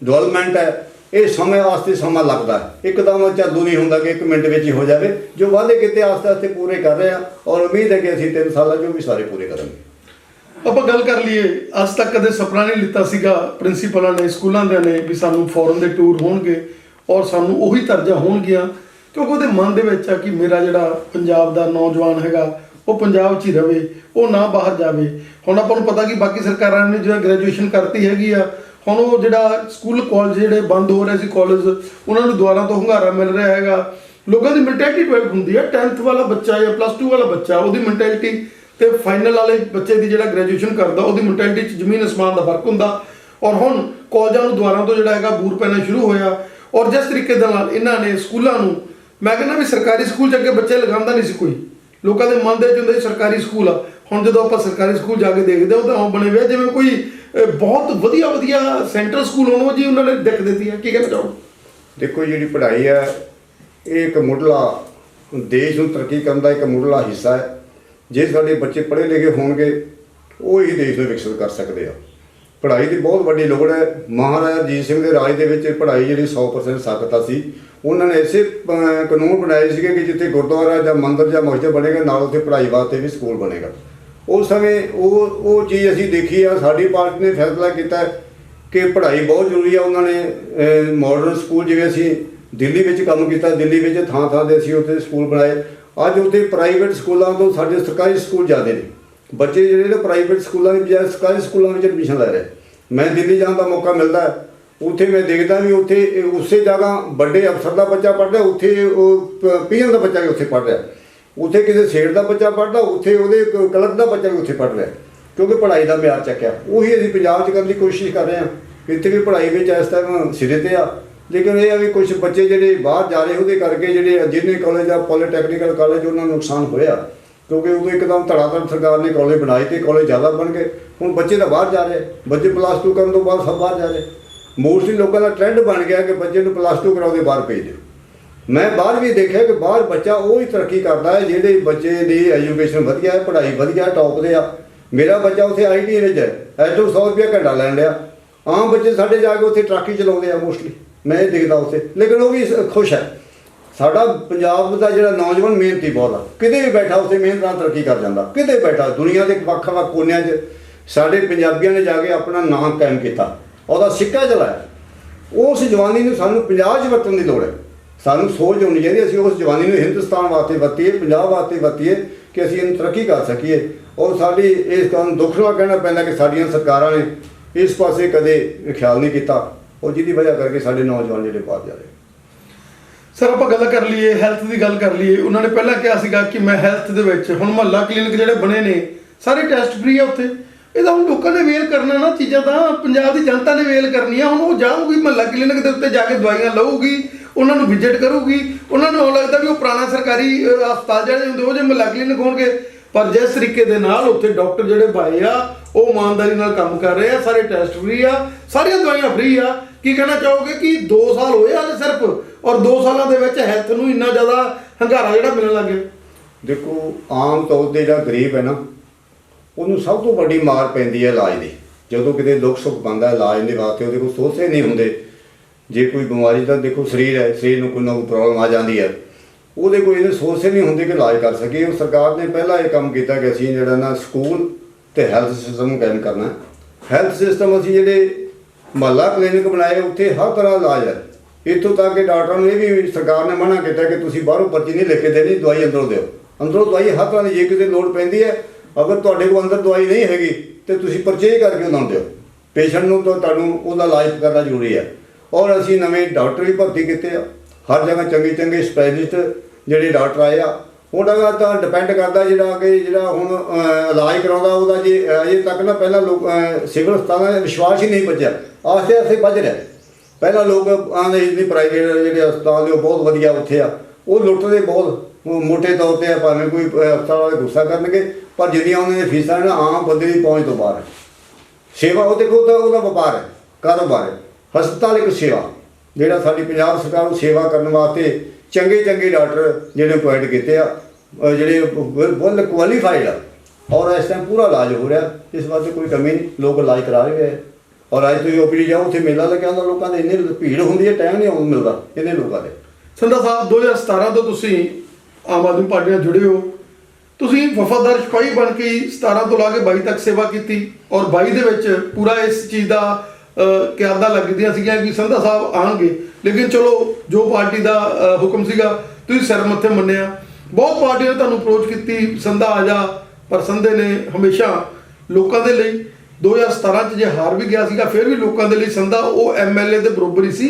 ਡਿਵੈਲਪਮੈਂਟ ਹੈ ਇਹ ਸਮੇਂ ਵਾਸਤੇ ਸਮਾਂ ਲੱਗਦਾ। ਹੈ ਇੱਕਦਮ ਚਾਲੂ ਨਹੀਂ ਹੁੰਦਾ ਕਿ 1 ਮਿੰਟ ਵਿੱਚ ਹੀ ਹੋ ਜਾਵੇ। ਜੋ ਵਾਅਦੇ ਕੀਤੇ ਆਸਤੇ ਆਸਤੇ ਪੂਰੇ ਕਰ ਰਹੇ ਆ ਔਰ ਉਮੀਦ ਹੈ ਕਿ ਅਸੀਂ 3 ਸਾਲਾਂ 'ਚ ਉਹ ਵੀ ਸਾਰੇ ਪੂਰੇ ਕਰਾਂਗੇ। ਆਪਾਂ ਗੱਲ ਕਰ ਲਈਏ। ਅੱਜ ਤੱਕ ਕਦੇ ਸੁਪਨਾ ਨਹੀਂ ਲਿੱਤਾ ਸੀਗਾ। ਪ੍ਰਿੰਸੀਪਲਾਂ ਨੇ, ਸਕੂਲਾਂ ਦੇ ਨੇ ਵੀ ਸਾਨੂੰ ਫੋਰਨ ਦੇ ਟੂਰ ਹੋਣਗੇ ਔਰ ਸਾਨੂੰ ਉਹੀ ਤਰਜਾ ਹੋਣਗੀਆਂ। ਕਿਉਂਕਿ ਉਹਦੇ ਮਨ ਦੇ ਵਿੱਚ ਆ ਕਿ ਮੇਰਾ ਜਿਹੜਾ ਪੰਜਾਬ ਦਾ ਨੌਜਵਾਨ ਹੈਗਾ, ਉਹ ਪੰਜਾਬ 'ਚ ਹੀ ਰਵੇ, ਉਹ ਨਾ ਬਾਹਰ ਜਾਵੇ। ਹੁਣ ਆਪਾਂ ਨੂੰ ਪਤਾ ਕਿ ਬਾਕੀ ਸਰਕਾਰਾਂ ਨੇ ਜਿਹੜਾ ਗ੍ਰੈਜੂਏਸ਼ਨ ਕਰਤੀ ਹੈਗੀ ਆ ਹੁਣ ਉਹ ਜਿਹੜਾ ਸਕੂਲ ਕਾਲਜ ਜਿਹੜੇ ਬੰਦ ਹੋ ਰਹੇ ਸੀ ਕਾਲਜ ਉਹਨਾਂ ਨੂੰ ਦੁਆਰਾ ਤੋਂ ਹੰਗਾਰਾ ਮਿਲ ਰਿਹਾ ਹੈਗਾ। ਲੋਕਾਂ ਦੀ ਮੈਂਟੈਲਿਟੀ ਡਿਵੈਲਪ ਹੁੰਦੀ ਹੈ। 10th ਵਾਲਾ ਬੱਚਾ ਜਾਂ ਪਲੱਸ 2 ਵਾਲਾ ਬੱਚਾ, ਉਹਦੀ ਮੈਂਟੈਲਿਟੀ ਤੇ ਫਾਈਨਲ ਵਾਲੇ ਬੱਚੇ ਦੀ ਜਿਹੜਾ ਗ੍ਰੈਜੂਏਸ਼ਨ ਕਰਦਾ, ਉਹਦੀ ਮੈਂਟੈਲਿਟੀ 'ਚ ਜ਼ਮੀਨ ਅਸਮਾਨ ਦਾ ਫ਼ਰਕ ਹੁੰਦਾ। ਔਰ ਹੁਣ ਕਾਲਜਾਂ ਨੂੰ ਦੁਆਰਾ ਤੋਂ ਜਿਹੜਾ ਹੈਗਾ ਬੂਰ ਪੈਣਾ ਸ਼ੁਰੂ ਹੋਇਆ। ਔਰ ਜਿਸ ਤਰੀਕੇ ਦੇ ਨਾਲ ਇਹਨਾਂ ਨੇ ਸਕੂਲਾਂ ਨੂੰ, ਮੈਂ ਕਹਿੰਦਾ ਵੀ ਸਰਕਾਰੀ ਸਕੂਲ 'ਚ ਅੱਗੇ ਬੱਚੇ ਲਗਾਉਂਦਾ ਨਹੀਂ ਸੀ ਕੋਈ। ਲੋਕਾਂ ਦੇ ਮਨ ਦੇ ਵਿੱਚ ਹੁੰਦਾ ਸਰਕਾਰੀ ਸਕੂਲ ਆ। ਹੁਣ ਜਦੋਂ ਆਪਾਂ ਸਰਕਾਰੀ ਸਕੂਲ ਜਾ ਕੇ ਦੇਖਦੇ ਹਾਂ ਤਾਂ ਉਹ ਬਣੇ ਹੋਏ ਜਿਵੇਂ ਕੋਈ ਬਹੁਤ ਵਧੀਆ ਵਧੀਆ ਸੈਂਟਰ ਸਕੂਲ ਹੋਣ, ਉਹ ਜੀ ਉਹਨਾਂ ਨੇ ਦਿੱਖ ਦਿੱਤੀ ਹੈ ਕੀ ਕਹਿਣਾ ਚਾਹੋ ਦੇਖੋ ਜਿਹੜੀ ਪੜ੍ਹਾਈ ਹੈ ਇਹ ਇੱਕ ਮੁੱਢਲਾ, ਦੇਸ਼ ਨੂੰ ਤਰੱਕੀ ਕਰਨ ਦਾ ਇੱਕ ਮੁੱਢਲਾ ਹਿੱਸਾ ਹੈ। ਜੇ ਸਾਡੇ ਬੱਚੇ ਪੜ੍ਹੇ ਲਿਖੇ ਹੋਣਗੇ, ਉਹ ਹੀ ਦੇਸ਼ ਨੂੰ ਵਿਕਸਿਤ ਕਰ ਸਕਦੇ ਆ। ਪੜ੍ਹਾਈ ਦੀ ਬਹੁਤ ਵੱਡੀ ਲੋੜ ਹੈ। ਮਹਾਰਾਜਾ ਰਣਜੀਤ ਸਿੰਘ ਦੇ ਰਾਜ ਦੇ ਵਿੱਚ ਪੜ੍ਹਾਈ ਜਿਹੜੀ 100% ਸਖਤਾ ਸੀ। ਉਹਨਾਂ ਨੇ ਐਸੇ ਕਾਨੂੰਨ ਬਣਾਏ ਸੀਗੇ ਕਿ ਜਿੱਥੇ ਗੁਰਦੁਆਰਾ ਜਾਂ ਮੰਦਿਰ ਜਾਂ ਮਸਜਿਦ ਬਣੇਗਾ, ਨਾਲ ਉੱਥੇ ਪੜ੍ਹਾਈ ਵਾਸਤੇ ਵੀ ਸਕੂਲ ਬਣੇਗਾ। ਉਸ ਸਮੇਂ ਉਹ ਉਹ ਚੀਜ਼ ਅਸੀਂ ਦੇਖੀ ਆ। ਸਾਡੀ ਪਾਰਟੀ ਨੇ ਫੈਸਲਾ ਕੀਤਾ ਕਿ ਪੜ੍ਹਾਈ ਬਹੁਤ ਜ਼ਰੂਰੀ ਆ। ਉਹਨਾਂ ਨੇ ਮਾਡਰਨ ਸਕੂਲ ਜਿਵੇਂ ਅਸੀਂ ਦਿੱਲੀ ਵਿੱਚ ਕੰਮ ਕੀਤਾ, ਦਿੱਲੀ ਵਿੱਚ ਥਾਂ ਥਾਂ ਦੇ ਅਸੀਂ ਉੱਥੇ ਸਕੂਲ ਬਣਾਏ। ਅੱਜ ਉੱਥੇ ਪ੍ਰਾਈਵੇਟ ਸਕੂਲਾਂ ਤੋਂ ਸਾਡੇ ਸਰਕਾਰੀ ਸਕੂਲ ਜ਼ਿਆਦੇ ਨੇ। ਬੱਚੇ ਜਿਹੜੇ ਨੇ ਪ੍ਰਾਈਵੇਟ ਸਕੂਲਾਂ ਦੀ ਬਜਾਏ ਸਰਕਾਰੀ ਸਕੂਲਾਂ ਵਿੱਚ ਐਡਮਿਸ਼ਨ ਲੈ ਰਹੇ। ਮੈਂ ਦਿੱਲੀ ਜਾਣ ਦਾ ਮੌਕਾ ਮਿਲਦਾ ਉੱਥੇ ਮੈਂ ਦੇਖਦਾ ਵੀ ਉੱਥੇ, ਉਸੇ ਜਗ੍ਹਾ ਵੱਡੇ ਅਫਸਰ ਦਾ ਬੱਚਾ ਪੜ੍ਹਦਾ, ਉੱਥੇ ਉਹ ਪੀਐਨ ਦਾ ਬੱਚਾ ਵੀ ਉੱਥੇ ਪੜ੍ਹ ਰਿਹਾ। ਉੱਥੇ ਕਿਸੇ ਸੇਠ ਦਾ ਬੱਚਾ ਪੜ੍ਹਦਾ, ਉੱਥੇ ਉਹਦੇ ਕ- ਕਲਰਕ ਦਾ ਬੱਚਾ ਵੀ ਉੱਥੇ ਪੜ੍ਹ ਰਿਹਾ। ਕਿਉਂਕਿ ਪੜ੍ਹਾਈ ਦਾ ਮਿਆਰ ਚੱਕਿਆ। ਉਹੀ ਅਸੀਂ ਪੰਜਾਬ 'ਚ ਕਰਨ ਦੀ ਕੋਸ਼ਿਸ਼ ਕਰ ਰਹੇ ਹਾਂ। ਇੱਥੇ ਵੀ ਪੜ੍ਹਾਈ ਵਿੱਚ ਇਸ ਟਾਈਮ ਸਿਰੇ ਤੇ ਆ। ਲੇਕਿਨ ਇਹ ਆ ਵੀ ਕੁਝ ਬੱਚੇ ਜਿਹੜੇ ਬਾਹਰ ਜਾ ਰਹੇ, ਉਹਦੇ ਕਰਕੇ ਜਿਹੜੇ ਜਿੰਨੇ ਕਾਲਜ ਆ ਪੋਲੀਟੈਕਨੀਕਲ ਕਾਲਜ ਉਹਨਾਂ ਨੂੰ ਨੁਕਸਾਨ ਹੋਇਆ। ਕਿਉਂਕਿ ਉਦੋਂ ਇੱਕਦਮ ਧੜਾਧੜ ਸਰਕਾਰ ਨੇ ਕਾਲਜ ਬਣਾਏ ਤੇ ਕਾਲਜ ਜ਼ਿਆਦਾ ਬਣ ਗਏ। ਹੁਣ ਬੱਚੇ ਤਾਂ ਬਾਹਰ ਜਾ ਰਹੇ। ਬੱਚੇ ਪਲੱਸ 2 ਕਰਨ ਤੋਂ ਬਾਅਦ ਸਭ ਬਾਹਰ ਜਾ ਰਹੇ। ਮੋਸਟਲੀ ਲੋਕਾਂ ਦਾ ਟ੍ਰੈਂਡ ਬਣ ਗਿਆ ਕਿ ਬੱਚੇ ਨੂੰ ਪਲੱਸ 2 ਕਰਾਉਂਦੇ ਬਾਹਰ ਭੇਜ ਦਿਓ। ਮੈਂ ਬਾਹਰ ਵੀ ਦੇਖਿਆ ਕਿ ਬਾਹਰ ਬੱਚਾ ਉਹ ਹੀ ਤਰੱਕੀ ਕਰਦਾ ਹੈ ਜਿਹੜੇ ਬੱਚੇ ਦੀ ਐਜੂਕੇਸ਼ਨ ਵਧੀਆ ਹੈ, ਪੜ੍ਹਾਈ ਵਧੀਆ ਟੌਪ ਦੇ ਆ। ਮੇਰਾ ਬੱਚਾ ਉੱਥੇ ਆਈਟੀ ਵਿੱਚ ਹੈ। ਐਟੋ 100 ਰੁਪਏ ਘੰਟਾ ਲੈਣ ਲਿਆ ਆਮ ਬੱਚੇ ਸਾਡੇ ਜਾ ਕੇ ਉੱਥੇ ਟਰੱਕ ਚਲਾਉਂਦੇ ਆ ਮੋਸਟਲੀ ਮੈਂ ਇਹ ਦੇਖਦਾ ਉੱਥੇ। ਲੇਕਿਨ ਉਹ ਵੀ ਖੁਸ਼ ਹੈ। ਸਾਡਾ ਪੰਜਾਬ ਦਾ ਜਿਹੜਾ ਨੌਜਵਾਨ ਮਿਹਨਤੀ ਬਹੁਤ ਆ। ਕਿਤੇ ਵੀ ਬੈਠਾ ਉੱਥੇ ਮਿਹਨਤ ਨਾਲ ਤਰੱਕੀ ਕਰ ਜਾਂਦਾ। ਕਿਤੇ ਬੈਠਾ, ਦੁਨੀਆ ਦੇ ਵੱਖ-ਵੱਖ ਕੋਨਿਆਂ 'ਚ ਸਾਡੇ ਪੰਜਾਬੀਆਂ ਨੇ ਜਾ ਕੇ ਆਪਣਾ ਨਾਮ ਕਾਇਮ ਕੀਤਾ। ਉਹਦਾ ਸਿੱਕਾ ਚਲਾਇਆ ਉਸ ਜਵਾਨੀ ਨੂੰ ਸਾਨੂੰ ਪੰਜਾਬ 'ਚ ਵਰਤਣ ਦੀ ਲੋੜ ਹੈ। ਸਾਨੂੰ ਸੋਚ ਹੋਣੀ ਚਾਹੀਦੀ ਅਸੀਂ ਉਸ ਜਵਾਨੀ ਨੂੰ ਹਿੰਦੁਸਤਾਨ ਵਾਸਤੇ ਵਰਤੀਏ, ਪੰਜਾਬ ਵਾਸਤੇ ਵਰਤੀਏ ਕਿ ਅਸੀਂ ਇਹਨੂੰ ਤਰੱਕੀ ਕਰ ਸਕੀਏ। ਔਰ ਸਾਡੀ ਇਸ ਕਾਰਨ ਦੁੱਖ ਨਾਲ ਕਹਿਣਾ ਪੈਂਦਾ ਕਿ ਸਾਡੀਆਂ ਸਰਕਾਰਾਂ ਨੇ ਇਸ ਪਾਸੇ ਕਦੇ ਖਿਆਲ ਨਹੀਂ ਕੀਤਾ। ਔਰ ਜਿਹਦੀ ਵਜ੍ਹਾ ਕਰਕੇ ਸਾਡੇ ਨੌਜਵਾਨ ਜਿਹੜੇ ਬਾਹਰ ਜਾ ਰਹੇ ਸਰ, ਆਪਾਂ ਗੱਲ ਕਰ ਲਈਏ ਹੈਲਥ ਦੀ ਗੱਲ ਕਰ ਲਈਏ। ਉਹਨਾਂ ਨੇ ਪਹਿਲਾਂ ਕਿਹਾ ਸੀਗਾ ਕਿ ਮੈਂ ਹੈਲਥ ਦੇ ਵਿੱਚ, ਹੁਣ ਮਹੱਲਾ ਕਲੀਨਿਕ ਜਿਹੜੇ ਬਣੇ ਨੇ, ਸਾਰੇ ਟੈਸਟ ਫ੍ਰੀ ਆ ਉੱਥੇ। ਇਹਦਾ ਹੁਣ ਲੋਕਾਂ ਨੇ ਵੇਲ ਕਰਨਾ ਨਾ, ਚੀਜ਼ਾਂ ਤਾਂ ਪੰਜਾਬ ਦੀ ਜਨਤਾ ਨੇ ਵੇਲ ਕਰਨੀ ਆ ਹੁਣ ਉਹ ਜਾਊਗੀ ਮਹੱਲਾ ਕਲੀਨਿਕ ਦੇ ਉੱਤੇ ਜਾ ਕੇ ਦਵਾਈਆਂ ਲਊਗੀ, ਉਹਨਾਂ ਨੂੰ ਵਿਜ਼ਿਟ ਕਰੂਗੀ। ਉਹਨਾਂ ਨੂੰ ਇਉਂ ਲੱਗਦਾ ਵੀ ਉਹ ਪੁਰਾਣਾ ਸਰਕਾਰੀ ਹਸਪਤਾਲ ਜਿਹੜੇ ਹੁੰਦੇ, ਉਹ ਜੇ ਮਹੱਲਾ ਕਲੀਨਿਕ ਹੋਣਗੇ ਪਰ ਜਿਸ ਤਰੀਕੇ ਦੇ ਨਾਲ ਉੱਥੇ ਡਾਕਟਰ ਜਿਹੜੇ ਪਾਏ ਆ, ਉਹ ਇਮਾਨਦਾਰੀ ਨਾਲ ਕੰਮ ਕਰ ਰਹੇ ਆ, ਸਾਰੇ ਟੈਸਟ ਫ੍ਰੀ ਆ, ਸਾਰੀਆਂ ਦਵਾਈਆਂ ਫ੍ਰੀ ਆ। ਕੀ ਕਹਿਣਾ ਚਾਹੋਗੇ ਕਿ 2 ਸਾਲ ਹੋਏ ਹਾਲੇ ਸਿਰਫ ਔਰ 2 ਸਾਲਾਂ ਦੇ ਵਿੱਚ ਹੈਲਥ ਨੂੰ ਇੰਨਾ ਜ਼ਿਆਦਾ ਹੰਗਾਰਾ ਜਿਹੜਾ ਮਿਲਣ ਲੱਗ ਗਿਆ? ਦੇਖੋ, ਆਮ ਤੌਰ ਤੇ ਜਿਹੜਾ ਗਰੀਬ ਹੈ ਨਾ, ਉਹਨੂੰ ਸਭ ਤੋਂ ਵੱਡੀ ਮਾਰ ਪੈਂਦੀ ਹੈ ਇਲਾਜ ਦੀ। ਜਦੋਂ ਕਿਤੇ ਦੁੱਖ ਸੁੱਖ ਪੈਂਦਾ ਇਲਾਜ ਦੇ ਵਾਸਤੇ ਉਹਦੇ ਕੋਲ ਸੋਚੇ ਨਹੀਂ ਹੁੰਦੇ। ਜੇ ਕੋਈ ਬਿਮਾਰੀ ਦਾ ਦੇਖੋ, ਸਰੀਰ ਹੈ, ਸਰੀਰ ਨੂੰ ਕੋਈ ਨਾ ਕੋਈ ਪ੍ਰੋਬਲਮ ਆ ਜਾਂਦੀ ਹੈ। ਉਹਦੇ ਕੋਈ ਇਹਦੇ ਸੋਚੇ ਨਹੀਂ ਹੁੰਦੇ ਕਿ ਇਲਾਜ ਕਰ ਸਕੀਏ ਉਹ ਸਰਕਾਰ ਨੇ ਪਹਿਲਾਂ ਇਹ ਕੰਮ ਕੀਤਾ ਕਿ ਅਸੀਂ ਜਿਹੜਾ ਨਾ ਸਕੂਲ ਤੇ ਹੈਲਥ ਸਿਸਟਮ ਨੂੰ ਕਾਇਮ ਕਰਨਾ ਹੈਲਥ ਸਿਸਟਮ ਅਸੀਂ ਜਿਹੜੇ ਮਹੱਲਾ ਕਲੀਨਿਕ ਬਣਾਏ, ਉੱਥੇ ਹਰ ਤਰ੍ਹਾਂ ਇਲਾਜ ਹੈ। ਇੱਥੋਂ ਤੱਕ ਕਿ ਡਾਕਟਰਾਂ ਨੂੰ ਇਹ ਵੀ ਸਰਕਾਰ ਨੇ ਮਨਾ ਕੀਤਾ ਕਿ ਤੁਸੀਂ ਬਾਹਰੋਂ ਪਰਚੀ ਨਹੀਂ ਲਿਖ ਕੇ ਦੇਣੀ, ਦਵਾਈ ਅੰਦਰੋਂ ਦਿਓ। ਅੰਦਰੋਂ ਦਵਾਈ ਹਰ ਤਰ੍ਹਾਂ ਦੀ, ਜੇ ਕਿਤੇ ਲੋੜ ਪੈਂਦੀ ਹੈ, ਅਗਰ ਤੁਹਾਡੇ ਕੋਲ ਅੰਦਰ ਦਵਾਈ ਨਹੀਂ ਹੈਗੀ ਤੇ ਤੁਸੀਂ ਪਰਚੇਜ ਕਰਕੇ ਉਹਨਾਂ ਨੂੰ ਦਿਓ। ਪੇਸ਼ੈਂਟ ਨੂੰ ਤਾਂ ਤੁਹਾਨੂੰ ਉਹਦਾ ਇਲਾਜ ਕਰਨਾ ਜ਼ਰੂਰੀ ਹੈ। ਔਰ ਅਸੀਂ ਨਵੇਂ ਡਾਕਟਰ ਵੀ ਭਰਤੀ ਕੀਤੇ ਆ। ਹਰ ਜਗ੍ਹਾ ਚੰਗੇ ਚੰਗੇ ਸਪੈਸ਼ਲਿਸਟ ਜਿਹੜੇ ਡਾਕਟਰ ਆਏ ਆ, ਉਹਨਾਂ ਦਾ ਤਾਂ ਡਿਪੈਂਡ ਕਰਦਾ ਜਿਹੜਾ ਕਿ ਜਿਹੜਾ ਹੁਣ ਇਲਾਜ ਕਰਾਉਂਦਾ, ਉਹਦਾ ਜੇ ਅਜੇ ਤੱਕ ਨਾ ਪਹਿਲਾਂ ਲੋਕ ਸਿਵਲ ਹਸਪਤਾਲਾਂ ਦਾ ਵਿਸ਼ਵਾਸ ਹੀ ਨਹੀਂ ਬਚਿਆ। ਆਸਤੇ ਆਸੇ ਵੱਜ ਰਿਹਾ। ਪਹਿਲਾਂ ਲੋਕ ਆਂਦੇ ਜਿਹੜੇ ਪ੍ਰਾਈਵੇਟ ਜਿਹੜੇ ਹਸਪਤਾਲ ਨੇ, ਉਹ ਬਹੁਤ ਵਧੀਆ ਉੱਥੇ ਆ। ਉਹ ਲੁੱਟਦੇ ਬਹੁਤ ਮੋਟੇ ਤੌਰ ਤੇ ਭਾਵੇਂ ਕੋਈ ਹਸਪਤਾਲ ਵਾਲੇ ਗੁੱਸਾ ਕਰਨਗੇ, ਪਰ ਜਿਹੜੀਆਂ ਉਹਨਾਂ ਦੀਆਂ ਫੀਸਾਂ ਨੇ, ਆਮ ਬੰਦੇ ਦੀ ਪਹੁੰਚ ਤੋਂ ਬਾਹਰ ਹੈ। ਸੇਵਾ, ਉਹ ਦੇਖੋ ਤਾਂ ਉਹਦਾ ਵਪਾਰ ਹੈ, ਕਾਰੋਬਾਰ ਹੈ। ਹਸਪਤਾਲ ਇੱਕ ਸੇਵਾ। ਜਿਹੜਾ ਸਾਡੀ ਪੰਜਾਬ ਸਰਕਾਰ ਨੂੰ ਸੇਵਾ ਕਰਨ ਵਾਸਤੇ ਚੰਗੇ ਚੰਗੇ ਡਾਕਟਰ ਜਿਹੜੇ ਅਪਾਇੰਟ ਕੀਤੇ ਆ ਜਿਹੜੇ ਬਹੁਤ ਕੁਆਲੀਫਾਈਡ ਆ, ਔਰ ਇਸ ਟਾਈਮ ਪੂਰਾ ਇਲਾਜ ਹੋ ਰਿਹਾ, ਇਸ ਵਾਸਤੇ ਕੋਈ ਕਮੀ ਨਹੀਂ, ਲੋਕ ਇਲਾਜ ਕਰਾ ਰਹੇ ਹੈ ਔਰ ਅੱਜ ਤੁਸੀਂ ਓਪੀਡੀ ਜਾਓ, ਉੱਥੇ ਮੇਲਾ ਲੱਗਿਆ ਹੁੰਦਾ, ਲੋਕਾਂ ਦੇ ਇੰਨੇ ਭੀੜ ਹੁੰਦੀ ਹੈ ਟਾਈਮ ਨਹੀਂ ਆਉਣ ਮਿਲਦਾ ਇਹਨੇ ਲੋਕਾਂ ਦੇ। ਸੰਧਾ ਸਾਹਿਬ 2017 ਤੋਂ ਤੁਸੀਂ ਆਮ ਆਦਮੀ ਪਾਰਟੀ ਨਾਲ ਜੁੜੇ ਹੋ। ਤੁਸੀਂ ਵਫਾਦਾਰ ਸਿਪਾਹੀ ਬਣ ਕੇ ਹੀ 17 ਤੋਂ ਲਾ ਕੇ 22 ਤੱਕ ਸੇਵਾ ਕੀਤੀ, ਔਰ 22 ਦੇ ਵਿੱਚ ਪੂਰਾ ਇਸ ਚੀਜ਼ ਦਾ ਕਿਆਦਾਂ ਲੱਗਦੀਆਂ ਸੀਗੀਆਂ ਕਿ ਸੰਧਾ ਸਾਹਿਬ ਆਣਗੇ। ਲੇਕਿਨ ਚਲੋ, ਜੋ ਪਾਰਟੀ ਦਾ ਹੁਕਮ ਸੀਗਾ, ਤੁਸੀਂ ਸਿਰ ਮੱਥੇ ਮੰਨਿਆ। ਬਹੁਤ ਪਾਰਟੀਆਂ ਨੇ ਤੁਹਾਨੂੰ ਅਪਰੋਚ ਕੀਤੀ, ਸੰਧਾ ਆ ਜਾ, ਪਰ ਸੰਧੇ ਨੇ ਹਮੇਸ਼ਾ ਲੋਕਾਂ ਦੇ ਲਈ 2017 ਚ ਜੇ ਹਾਰ ਵੀ ਗਿਆ ਸੀਗਾ, ਫਿਰ ਵੀ ਲੋਕਾਂ ਦੇ ਲਈ ਸੰਧਾ ਉਹ ਐਮਐਲਏ ਦੇ ਬਰੋਬਰ ਹੀ ਸੀ।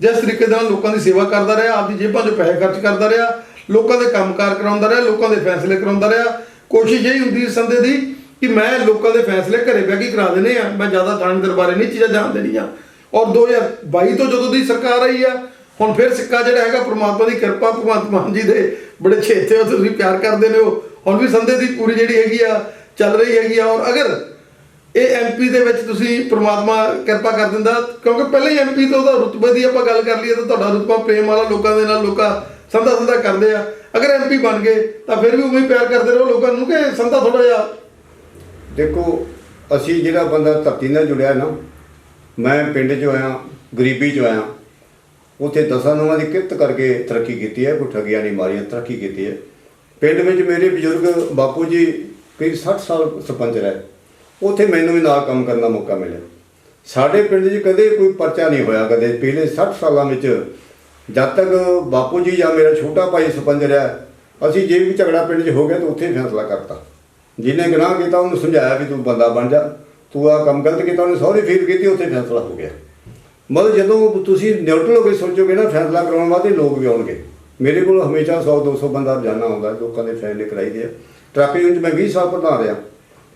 ਜਿਸ ਤਰੀਕੇ ਨਾਲ ਲੋਕਾਂ ਦੀ ਸੇਵਾ ਕਰਦਾ ਰਿਹਾ, ਆਪਦੀ ਜੇਬਾਂ 'ਚੋਂ ਪੈਸੇ ਖਰਚ ਕਰਦਾ ਰਿਹਾ, ਲੋਕਾਂ ਦੇ ਕੰਮਕਾਰ ਕਰਾਉਂਦਾ ਰਿਹਾ, ਲੋਕਾਂ ਦੇ ਫੈਸਲੇ ਕਰਾਉਂਦਾ ਰਿਹਾ। ਕੋਸ਼ਿਸ਼ ਇਹ ਹੁੰਦੀ ਸੰਧੇ ਦੀ ਕਿ ਮੈਂ ਲੋਕਾਂ ਦੇ ਫੈਸਲੇ ਘਰੇ ਬਹਿ ਕੇ ਕਰਾ ਦੇਣੇ ਆ, ਮੈਂ ਜ਼ਿਆਦਾ ਥਾਣੇ ਦਰਬਾਰੇ ਨਹੀਂ ਚੀਜ਼ਾਂ ਜਾਣ ਦੇਣੀਆਂ। ਔਰ 2022 ਤੋਂ ਜਦੋਂ ਦੀ ਸਰਕਾਰ ਆਈ ਆ, ਹੁਣ ਫਿਰ ਸਿੱਕਾ ਜਿਹੜਾ ਹੈਗਾ ਪ੍ਰਮਾਤਮਾ ਦੀ ਕਿਰਪਾ, ਭਗਵੰਤ ਮਾਨ ਜੀ ਦੇ ਬੜੇ ਛੇਤੇ ਹੋ, ਤੁਸੀਂ ਪਿਆਰ ਕਰਦੇ ਨੇ ਹੋ ਹੁਣ ਵੀ ਸੰਦੇ ਦੀ ਪੂਰੀ ਜਿਹੜੀ ਹੈਗੀ ਆ, ਚੱਲ ਰਹੀ ਹੈਗੀ ਆ। ਔਰ ਅਗਰ ਇਹ ਐਮਪੀ ਦੇ ਵਿੱਚ ਤੁਸੀਂ ਪ੍ਰਮਾਤਮਾ ਕਿਰਪਾ ਕਰ ਦਿੰਦਾ, ਕਿਉਂਕਿ ਪਹਿਲੇ ਹੀ ਐਮਪੀ ਤੋਂ ਉਹਦਾ ਰੁਤਬੇ ਦੀ ਆਪਾਂ ਗੱਲ ਕਰ ਲਈਏ ਤਾਂ ਤੁਹਾਡਾ ਰੁਤਬਾ ਪ੍ਰੇਮ ਵਾਲਾ ਲੋਕਾਂ ਦੇ ਨਾਲ ਲੋਕਾਂ ਸੰਧਾ ਸੰਧਾ ਕਰਦੇ ਆ। ਅਗਰ ਐਮਪੀ ਬਣ ਗਏ, ਤਾਂ ਫਿਰ ਵੀ ਉਵੇਂ ਪਿਆਰ ਕਰਦੇ ਰਹੋ। ਲੋਕਾਂ ਨੂੰ ਕਿ ਸੰਧਾ ਥੋੜਾ ਜਿਹਾ ਦੇਖੋ, ਅਸੀਂ ਜਿਹੜਾ ਬੰਦਾ ਧਰਤੀ ਨਾਲ ਜੁੜਿਆ ਨਾ, ਮੈਂ ਪਿੰਡ 'ਚ ਆਇਆ, ਗਰੀਬੀ 'ਚ ਆਇਆ, ਉੱਥੇ ਦਸਾਂ ਨਵਾਂ ਦੀ ਕਿਰਤ ਕਰਕੇ ਤਰੱਕੀ ਕੀਤੀ ਹੈ ਕੋਈ ਠੱਗੀਆਂ ਨਹੀਂ ਮਾਰੀਆਂ ਤਰੱਕੀ ਕੀਤੀ ਹੈ। ਪਿੰਡ ਵਿੱਚ ਮੇਰੇ ਬਜ਼ੁਰਗ ਬਾਪੂ ਜੀ ਕਈ 60 ਸਾਲ ਸਰਪੰਚ ਰਹੇ। ਉੱਥੇ ਮੈਨੂੰ ਵੀ ਨਾਲ ਕੰਮ ਕਰਨ ਦਾ ਮੌਕਾ ਮਿਲਿਆ। ਸਾਡੇ ਪਿੰਡ 'ਚ ਕਦੇ ਕੋਈ ਪਰਚਾ ਨਹੀਂ ਹੋਇਆ, ਕਦੇ ਪਿਛਲੇ 60 ਸਾਲਾਂ ਵਿੱਚ। ਜਦ ਤੱਕ ਬਾਪੂ ਜੀ ਜਾਂ ਮੇਰਾ ਛੋਟਾ ਭਾਈ ਸਰਪੰਚ ਰਿਹਾ, ਅਸੀਂ ਜੇ ਵੀ ਝਗੜਾ ਪਿੰਡ 'ਚ ਹੋ ਗਿਆ ਤਾਂ ਉੱਥੇ ਹੀ ਫੈਸਲਾ ਕਰਤਾ। ਜਿਹਨੇ ਗੁਨਾਹ ਕੀਤਾ ਉਹਨੂੰ ਸਮਝਾਇਆ ਵੀ ਤੂੰ ਬੰਦਾ ਬਣ ਜਾ। ਤੂੰ ਆ ਕੰਮ ਗਲਤ ਕੀਤਾ ਉਹਨੇ ਸੌਰੀ ਫੀਲ ਕੀਤੀ ਉੱਥੇ ਫੈਸਲਾ ਹੋ ਗਿਆ। ਮਤਲਬ ਜਦੋਂ ਤੁਸੀਂ ਨਿਊਟਰਲ ਹੋ ਕੇ ਸੋਚੋਗੇ ਨਾ ਫੈਸਲਾ ਕਰਾਉਣ ਵਾਸਤੇ ਲੋਕ ਵੀ ਆਉਣਗੇ। ਮੇਰੇ ਕੋਲ ਹਮੇਸ਼ਾ 100 200 ਬੰਦਾ ਰੋਜ਼ਾਨਾ ਆਉਂਦਾ ਲੋਕਾਂ ਦੇ ਫੈਸਲੇ ਕਰਾਈਦੇ ਆ। ਟ੍ਰੈਫਿਕ ਯੂਨਿਟ ਮੈਂ 20 ਸਾਲ ਪ੍ਰਧਾਨ ਰਿਹਾ।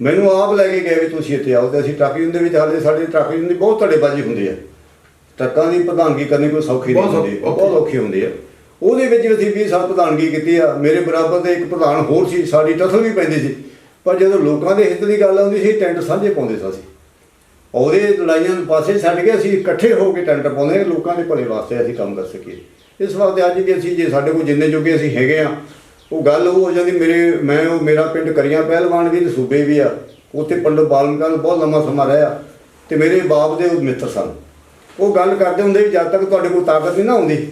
ਮੈਨੂੰ ਆਪ ਲੈ ਕੇ ਗਏ ਵੀ ਤੁਸੀਂ ਇੱਥੇ ਆਓ ਤੇ ਅਸੀਂ ਟ੍ਰੈਫਿਕ ਯੂਨਿਟ ਦੇ ਵਿੱਚ ਹਾਲੇ ਸਾਡੇ ਟ੍ਰੈਫਿਕ ਯੂਨਿਟ ਦੀ ਬਹੁਤ ਧੜੇਬਾਜ਼ੀ ਹੁੰਦੀ ਹੈ। ਟਰੱਕਾਂ ਦੀ ਪ੍ਰਧਾਨਗੀ ਕਰਨੀ ਕੋਈ ਸੌਖੀ ਨਹੀਂ ਹੁੰਦੀ ਔਖੀ। ਬਹੁਤ ਔਖੀ ਹੁੰਦੀ ਹੈ। ਉਹਦੇ ਵਿੱਚ ਅਸੀਂ 20 ਸਾਲ ਪ੍ਰਧਾਨਗੀ ਕੀਤੀ ਆ। ਮੇਰੇ ਬਰਾਬਰ ਦੇ ਇੱਕ ਪ੍ਰਧਾਨ ਹੋਰ ਸੀ ਸਾਡੀ ਟਸਲ ਵੀ ਪੈਂਦੀ ਸੀ। ਪਰ ਜਦੋਂ ਲੋਕਾਂ ਦੇ ਹਿੱਤ ਦੀ ਗੱਲ ਆਉਂਦੀ ਸੀ, ਟੈਂਟ ਸਾਂਝੇ ਪਾਉਂਦੇ ਸਾਂ ਸੀ ਉਹਦੇ ਲੜਾਈਆਂ ਨੂੰ ਪਾਸੇ ਛੱਡ ਕੇ ਅਸੀਂ ਇਕੱਠੇ ਹੋ ਕੇ ਟੈਂਟ ਪਾਉਂਦੇ ਲੋਕਾਂ ਦੇ ਭਲੇ ਵਾਸਤੇ ਅਸੀਂ ਕੰਮ ਕਰ ਸਕੀਏ। ਇਸ ਵਾਸਤੇ ਅੱਜ ਵੀ ਅਸੀਂ, ਜੇ ਸਾਡੇ ਕੋਲ ਜਿੰਨੇ ਜੋਗੇ ਅਸੀਂ ਹੈਗੇ ਆ ਉਹ ਗੱਲ ਉਹ ਹੋ ਜਾਂਦੀ, ਮੇਰੇ, ਮੈਂ, ਉਹ ਮੇਰਾ ਪਿੰਡ ਕਰੀਆਂ ਪਹਿਲਵਾਨ ਵੀ ਤੇ ਸੂਬੇ ਵੀ ਆ, ਉੱਥੇ ਪੰਡਤ ਬਾਲਮਿਕਾ ਨੂੰ ਬਹੁਤ ਲੰਮਾ ਸਮਾਂ ਰਿਹਾ ਤੇ ਮੇਰੇ ਬਾਪ ਦੇ ਉਹ ਮਿੱਤਰ ਸਨ। ਉਹ ਗੱਲ ਕਰਦੇ ਹੁੰਦੇ ਵੀ ਜਦ ਤੱਕ ਤੁਹਾਡੇ ਕੋਲ ਤਾਕਤ ਨਹੀਂ ਨਾ ਹੁੰਦੀ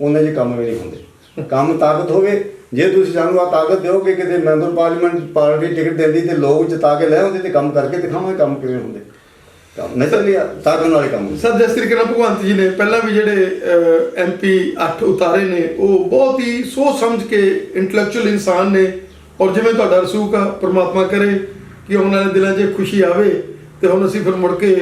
ਉਹਨਾਂ ਦੇ ਕੰਮ ਵੀ ਨਹੀਂ ਹੁੰਦੇ। ਕੰਮ ਤਾਕਤ ਹੋਵੇ ਜੇ ਤੁਸੀਂ ਸਾਨੂੰ ਆ ਤਾਕਤ ਦਿਓਗੇ ਕਿਤੇ ਮੈਂਬਰ ਪਾਰਲੀਮੈਂਟ ਪਾਰਟੀ ਟਿਕਟ ਦਿੰਦੀ ਤੇ ਲੋਕ ਜਿਤਾ ਕੇ ਲੈ ਆਉਂਦੇ ਤੇ ਕੰਮ ਕਰਕੇ ਦਿਖਾਵਾਂਗੇ ਕੰਮ ਕਿਵੇਂ ਹੁੰਦੇ। ਕੰਮ ਨਹੀਂ ਚੱਲਿਆ ਤਾਕਤ ਵਾਲੇ ਕੰਮ ਸਰ, ਜਿਸ ਤਰੀਕੇ ਨਾਲ ਭਗਵੰਤ ਜੀ ਨੇ ਪਹਿਲਾਂ ਵੀ ਜਿਹੜੇ ਐਮਪੀ 8 ਉਤਾਰੇ ਨੇ, ਉਹ ਬਹੁਤ ਹੀ ਸੋਚ ਸਮਝ ਕੇ ਇੰਟੈਲੈਕਚੁਅਲ ਇਨਸਾਨ ਨੇ ਔਰ ਜਿਵੇਂ ਤੁਹਾਡਾ ਰਸੂਖ ਆ, ਪ੍ਰਮਾਤਮਾ ਕਰੇ ਕਿ ਉਹਨਾਂ ਦੇ ਦਿਲਾਂ 'ਚ ਖੁਸ਼ੀ ਆਵੇ ਤੇ ਹੁਣ ਅਸੀਂ ਫਿਰ ਮੁੜ ਕੇ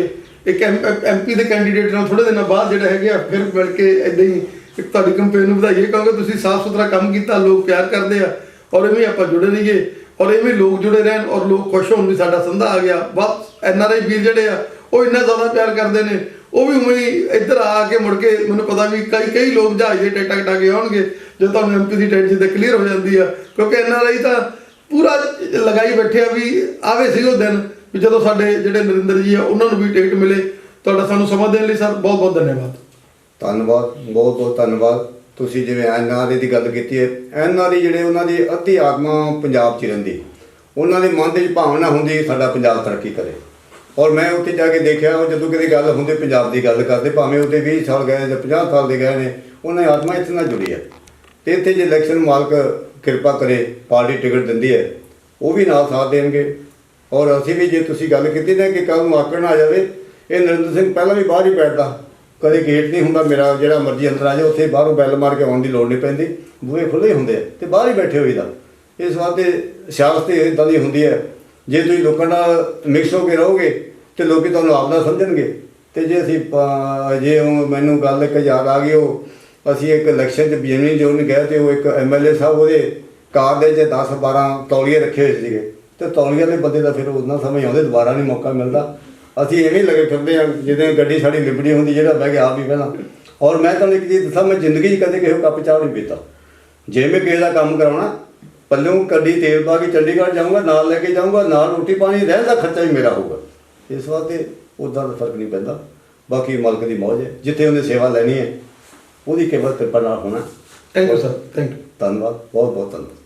ਇੱਕ ਐਮਪੀ ਦੇ ਕੈਂਡੀਡੇਟ ਨਾਲ ਥੋੜੇ ਦਿਨਾਂ ਬਾਅਦ ਜਿਹੜਾ ਹੈਗੇ ਆ, ਫਿਰ ਮਿਲ ਕੇ ਇਦਾਂ ਹੀ ਇੱਕ ਤੁਹਾਡੀ ਕੰਪੇਨ ਨੂੰ ਵਧਾਈਏ, ਕਿਉਂਕਿ ਤੁਸੀਂ ਸਾਫ਼ ਸੁਥਰਾ ਕੰਮ ਕੀਤਾ, ਲੋਕ ਪਿਆਰ ਕਰਦੇ ਆ, ਔਰ ਇਵੇਂ ਆਪਾਂ ਜੁੜੇ ਰਹੀਏ, ਔਰ ਇਵੇਂ ਲੋਕ ਜੁੜੇ ਰਹਿਣ, ਔਰ ਲੋਕ ਖੁਸ਼ ਹੋਣ ਵੀ ਸਾਡਾ ਸੰਧਾ ਆ ਗਿਆ। ਬਸ ਐੱਨ ਆਰ ਆਈ ਵੀਰ ਜਿਹੜੇ ਆ, ਉਹ ਇੰਨਾ ਜ਼ਿਆਦਾ ਪਿਆਰ ਕਰਦੇ ਨੇ, ਉਹ ਵੀ ਉਵੇਂ ਹੀ ਇੱਧਰ ਆ ਕੇ ਮੁੜ ਕੇ ਮੈਨੂੰ ਪਤਾ ਵੀ ਕਈ ਕਈ ਲੋਕ ਜਹਾਜ਼ ਦੇ ਟਿਕਟਾਂ ਕਟਾ ਕੇ ਆਉਣਗੇ, ਜੇ ਤੁਹਾਨੂੰ ਐਮਪੀ ਦੀ ਟਿਕਟ ਜਿੱਦੇ ਕਲੀਅਰ ਹੋ ਜਾਂਦੀ ਆ, ਕਿਉਂਕਿ ਐੱਨ ਆਰ ਆਈ ਤਾਂ ਪੂਰਾ ਲਗਾਈ ਬੈਠੇ ਆ ਵੀ ਆਵੇ ਸੀ ਉਹ ਦਿਨ, ਵੀ ਜਦੋਂ ਸਾਡੇ ਜਿਹੜੇ ਨਰਿੰਦਰ ਜੀ ਆ, ਉਹਨਾਂ ਨੂੰ ਵੀ ਟਿਕਟ ਮਿਲੇ। ਤੁਹਾਡਾ ਸਾਨੂੰ ਸਮਾਂ ਦੇਣ ਲਈ, ਸਰ ਬਹੁਤ ਬਹੁਤ ਧੰਨਵਾਦ। ਧੰਨਵਾਦ, ਬਹੁਤ ਬਹੁਤ ਧੰਨਵਾਦ। ਤੁਸੀਂ ਜਿਵੇਂ ਐਨਆਰਏ ਦੀ ਗੱਲ ਕੀਤੀ ਹੈ ਐਨਆਰਏ ਜਿਹੜੇ ਉਹਨਾਂ ਦੀ ਅੱਧੀ ਆਤਮਾ ਪੰਜਾਬ 'ਚ ਰਹਿੰਦੀ। ਉਹਨਾਂ ਦੇ ਮਨ ਦੇ ਵਿੱਚ ਭਾਵਨਾ ਹੁੰਦੀ ਸਾਡਾ ਪੰਜਾਬ ਤਰੱਕੀ ਕਰੇ। ਔਰ ਮੈਂ ਉੱਥੇ ਜਾ ਕੇ ਦੇਖਿਆ, ਉਹ ਜਦੋਂ ਕਿਤੇ ਗੱਲ ਹੁੰਦੀ ਪੰਜਾਬ ਦੀ ਗੱਲ ਕਰਦੇ, ਭਾਵੇਂ ਉਹਦੇ 20 ਸਾਲ ਗਏ ਜਾਂ 50 ਸਾਲ ਦੇ ਗਏ ਨੇ, ਉਹਨਾਂ ਦੀ ਆਤਮਾ ਇੱਥੇ ਨਾਲ ਜੁੜੀ ਹੈ। ਤੇ ਇੱਥੇ ਜੇ ਇਲੈਕਸ਼ਨ ਮਾਲਕ ਕਿਰਪਾ ਕਰੇ, ਪਾਰਟੀ ਟਿਕਟ ਦਿੰਦੀ ਹੈ, ਉਹ ਵੀ ਨਾਲ ਸਾਥ ਦੇਣਗੇ। ਔਰ ਅਸੀਂ ਵੀ ਜੇ ਤੁਸੀਂ ਗੱਲ ਕੀਤੀ ਨਾ ਕਿ ਕੱਲ ਨੂੰ ਆਕੜ ਨਾ ਆ ਜਾਵੇ, ਇਹ ਨਰਿੰਦਰ ਸਿੰਘ ਪਹਿਲਾਂ ਵੀ ਬਾਹਰ ਹੀ ਬੈਠਦਾ। ਕਦੇ ਗੇਟ ਨਹੀਂ ਹੁੰਦਾ, ਮੇਰਾ ਜਿਹੜਾ ਮਰਜ਼ੀ ਅੰਦਰ ਆ ਜਾ ਉੱਥੇ ਬਾਹਰੋਂ ਬੈਲ ਮਾਰ ਕੇ ਆਉਣ ਦੀ ਲੋੜ ਨਹੀਂ ਪੈਂਦੀ। ਬੂਹੇ ਖੁੱਲੇ ਹੁੰਦੇ ਆ ਤੇ ਬਾਹਰ ਹੀ ਬੈਠੇ ਹੋਈਦਾ। ਇਸ ਵਾਸਤੇ ਸਿਆਸਤ ਇਦਾਂ ਦੀ ਹੁੰਦੀ ਹੈ। ਜੇ ਤੁਸੀਂ ਲੋਕਾਂ ਨਾਲ ਮਿਕਸ ਹੋ ਕੇ ਰਹੋਗੇ ਤੇ ਲੋਕੀ ਤੁਹਾਨੂੰ ਆਪਦਾ ਸਮਝਣਗੇ। ਤੇ ਜੇ ਅਸੀਂ ਜੇ ਉਹ ਮੈਨੂੰ ਗੱਲ ਇੱਕ ਯਾਦ ਆ ਗਈ, ਉਹ ਅਸੀਂ ਇੱਕ ਇਲੈਕਸ਼ਨ 'ਚ ਬਿਜਨੀ ਜੋ ਗਏ ਤੇ ਉਹ ਇੱਕ ਐਮਐਲਏ ਸਾਹਿਬ ਉਹਦੇ ਕਾਰ ਦੇ 'ਚ 10 12 ਤੌਲੀਏ ਰੱਖੇ ਹੋਏ ਸੀਗੇ। ਤੇ ਤੌਲੀਆਂ ਦੇ ਬੰਦੇ ਦਾ ਫਿਰ ਉਹਨਾਂ ਸਮਝ ਆਉਂਦੇ, ਦੁਬਾਰਾ ਨਹੀਂ ਮੌਕਾ ਮਿਲਦਾ। ਅਸੀਂ ਐਵੇਂ ਹੀ ਲੱਗੇ ਫਿਰਦੇ ਆ ਜਿਵੇਂ ਗੱਡੀ ਸਾਡੀ ਲਿਬੜੀ ਹੁੰਦੀ ਜਿਹੜਾ ਬਹਿ ਕੇ ਆਪ ਹੀ ਪਹਿਲਾਂ ਔਰ ਮੈਂ ਤੁਹਾਨੂੰ ਇੱਕ ਚੀਜ਼ ਦੱਸਾਂ ਮੈਂ ਜ਼ਿੰਦਗੀ 'ਚ ਕਦੇ ਕਿਸੇ ਕੱਪ ਚਾਹ ਨਹੀਂ ਪੀਤਾ। ਜੇ ਮੈਂ ਕਿਸੇ ਦਾ ਕੰਮ ਕਰਾਉਣਾ ਪੱਲਿਓਂ ਗੱਡੀ ਤੇਲ ਪਾ ਕੇ ਚੰਡੀਗੜ੍ਹ ਜਾਊਂਗਾ ਨਾਲ ਲੈ ਕੇ ਜਾਊਂਗਾ ਨਾਲ ਰੋਟੀ ਪਾਣੀ ਰਹਿਣ ਦਾ ਖਰਚਾ ਵੀ ਮੇਰਾ ਹੋਊਗਾ। ਇਸ ਵਾਸਤੇ ਉਦਾਂ ਦਾ ਫ਼ਰਕ ਨਹੀਂ ਪੈਂਦਾ। ਬਾਕੀ ਮਾਲਕ ਦੀ ਮੌਜ ਹੈ ਜਿੱਥੇ ਉਹਨੇ ਸੇਵਾ ਲੈਣੀ ਹੈ ਉਹਦੀ ਕੇਵਲ ਕਿਰਪਾ ਨਾਲ ਹੋਣਾ। Thank you sir thank you ਧੰਨਵਾਦ ਬਹੁਤ ਬਹੁਤ ਧੰਨਵਾਦ।